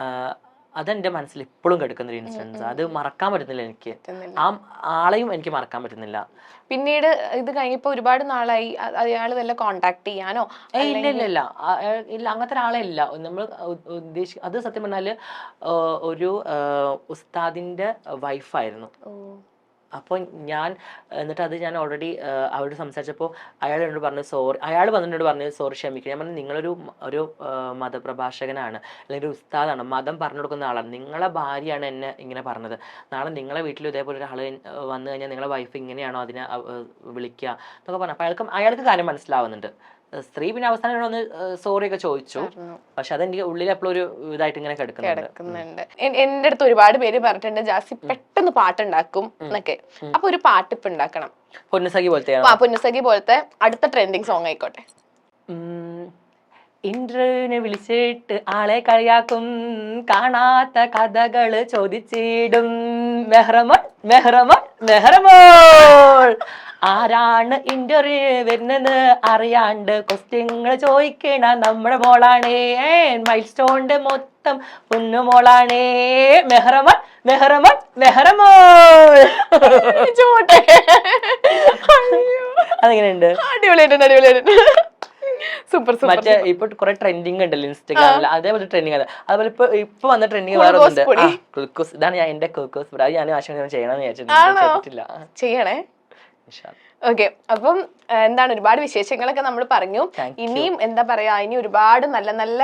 Speaker 2: ആഹ് അതെന്റെ മനസ്സിൽ ഇപ്പോഴും കിടക്കുന്ന ഒരു ഇൻസിഡൻസ് അത് മറക്കാൻ പറ്റുന്നില്ല എനിക്ക്. ആ ആളെയും എനിക്ക് മറക്കാൻ പറ്റുന്നില്ല.
Speaker 1: പിന്നീട് ഇത് കഴിഞ്ഞപ്പോ ഒരുപാട് നാളായി. അയാൾ വല്ല കോണ്ടാക്ട് ചെയ്യാനോ?
Speaker 2: ഇല്ല ഇല്ല ഇല്ല. ഇല്ല അങ്ങനത്തെ ഒരാളെ ഇല്ല. നമ്മൾ ഉദ്ദേശി അത് സത്യം പറഞ്ഞാൽ ഒരു ഉസ്താദിന്റെ വൈഫായിരുന്നു അപ്പോൾ ഞാൻ എന്നിട്ട് അത് ഞാൻ ഓൾറെഡി അവരോട് സംസാരിച്ചപ്പോൾ അയാൾ എന്നോട് പറഞ്ഞു സോറി അയാൾ വന്നിട്ട് പറഞ്ഞു സോറി ക്ഷമിക്കണം. ഞാൻ പറഞ്ഞു നിങ്ങളൊരു ഒരു മതപ്രഭാഷകനാണ് അല്ലെങ്കിൽ ഒരു ഉസ്താദാണ് മതം പറഞ്ഞു കൊടുക്കുന്ന ആളാണ് നിങ്ങളെ ഭാര്യയാണ് എന്നെ ഇങ്ങനെ പറഞ്ഞത്. നാളെ നിങ്ങളെ വീട്ടിൽ ഇതേപോലെ ഒരാൾ വന്നു കഴിഞ്ഞാൽ നിങ്ങളെ വൈഫ് ഇങ്ങനെയാണോ അതിനെ വിളിക്കുക? എന്നൊക്കെ പറഞ്ഞു. അപ്പോൾ അയാൾക്ക് അയാൾക്ക് കാര്യം മനസ്സിലാവുന്നുണ്ട്. സ്ത്രീ പിന്നെ അവസാനം ഒന്ന് സോറി ഒക്കെ ചോദിച്ചു. പക്ഷെ അതെനിക്ക് ഉള്ളിൽ എപ്പോഴും ഒരു ഇതായിട്ട് ഇങ്ങനെ കിടക്കുന്നുണ്ട്.
Speaker 1: എന്റെ അടുത്ത് ഒരുപാട് പേര് പറഞ്ഞിട്ടുണ്ട് ജാസി പെട്ടെന്ന് പാട്ടുണ്ടാക്കും എന്നൊക്കെ. അപ്പൊ ഒരു പാട്ട് ഇപ്പൊ ഉണ്ടാക്കണം
Speaker 2: പൊന്നുസഖി
Speaker 1: പോലത്തെ പുന്നസഖി പോലത്തെ അടുത്ത ട്രെൻഡിങ് സോങ് ആയിക്കോട്ടെ.
Speaker 2: ഇന്റർവ്യൂവിനെ വിളിച്ചിട്ട് ആളെ കളിയാക്കും. കാണാത്ത കഥകൾ ചോദിച്ചിടും. മെഹ്റമോൾ മെഹ്റമോൾ മെഹ്റമോൾ. ആരാണ് ഇന്റർവ്യൂ വരുന്നത്? അറിയാണ്ട് ക്വസ്റ്റ്യങ്ങൾ ചോദിക്കണ നമ്മുടെ മോളാണേ. മൈൽ സ്റ്റോണിന്റെ മൊത്തം പൊന്നു മോളാണേ. മെഹ്റമോൾ മെഹ്റമോൾ മെഹ്റമോൾ.
Speaker 1: ചോട്ടെ.
Speaker 2: അതെങ്ങനെയുണ്ട്?
Speaker 1: അടിപൊളിയായിട്ടുണ്ട് അടിപൊളിയായിട്ടുണ്ട്. സൂപ്പർ സൂപ്പർ
Speaker 2: മറ്റേ ഇപ്പൊ കുറെ ട്രെൻഡിങ് ഉണ്ടല്ലോ ഇൻസ്റ്റാഗ്രാമിൽ അതേപോലെ ട്രെൻഡിങ് ആണ് അതുപോലെ ഇപ്പൊ ഇപ്പൊ വന്ന ട്രെൻഡിങ് വേറെ കുൽക്കൂസ് ഇതാണ് ഞാൻ എന്റെ കുൽക്കൂസ് അത് ഞാൻ ആശയം ചെയ്യണമെന്ന് വിചാരിച്ചിട്ടില്ല
Speaker 1: ചെയ്യണേ. ഓക്കെ അപ്പം എന്താണ് ഒരുപാട് വിശേഷങ്ങളൊക്കെ നമ്മൾ പറഞ്ഞു. ഇനിയും എന്താ പറയാ ഇനി ഒരുപാട് നല്ല നല്ല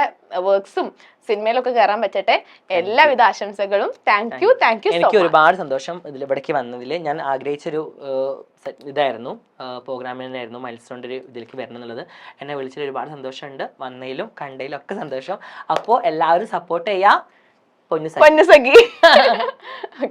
Speaker 1: വർക്ക്സും സിനിമയിലൊക്കെ കയറാൻ പറ്റട്ടെ. എല്ലാവിധ ആശംസകളും. താങ്ക് യു താങ്ക് യു
Speaker 2: എനിക്ക് ഒരുപാട് സന്തോഷം ഇതിൽ ഇവിടേക്ക് വന്നതിൽ ഞാൻ ആഗ്രഹിച്ചൊരു ഇതായിരുന്നു. പ്രോഗ്രാമിനായിരുന്നു മൈൽസ്റ്റോണിന്റെ ഒരു ഇതിലേക്ക് വരണം എന്നുള്ളത്. എന്നെ വിളിച്ചതിൽ ഒരുപാട് സന്തോഷമുണ്ട്. വന്നതിലും കണ്ടതിലും ഒക്കെ സന്തോഷം. അപ്പോൾ എല്ലാവരും സപ്പോർട്ട് ചെയ്യാം. പൊന്നു.
Speaker 1: പൊന്നു സഖി.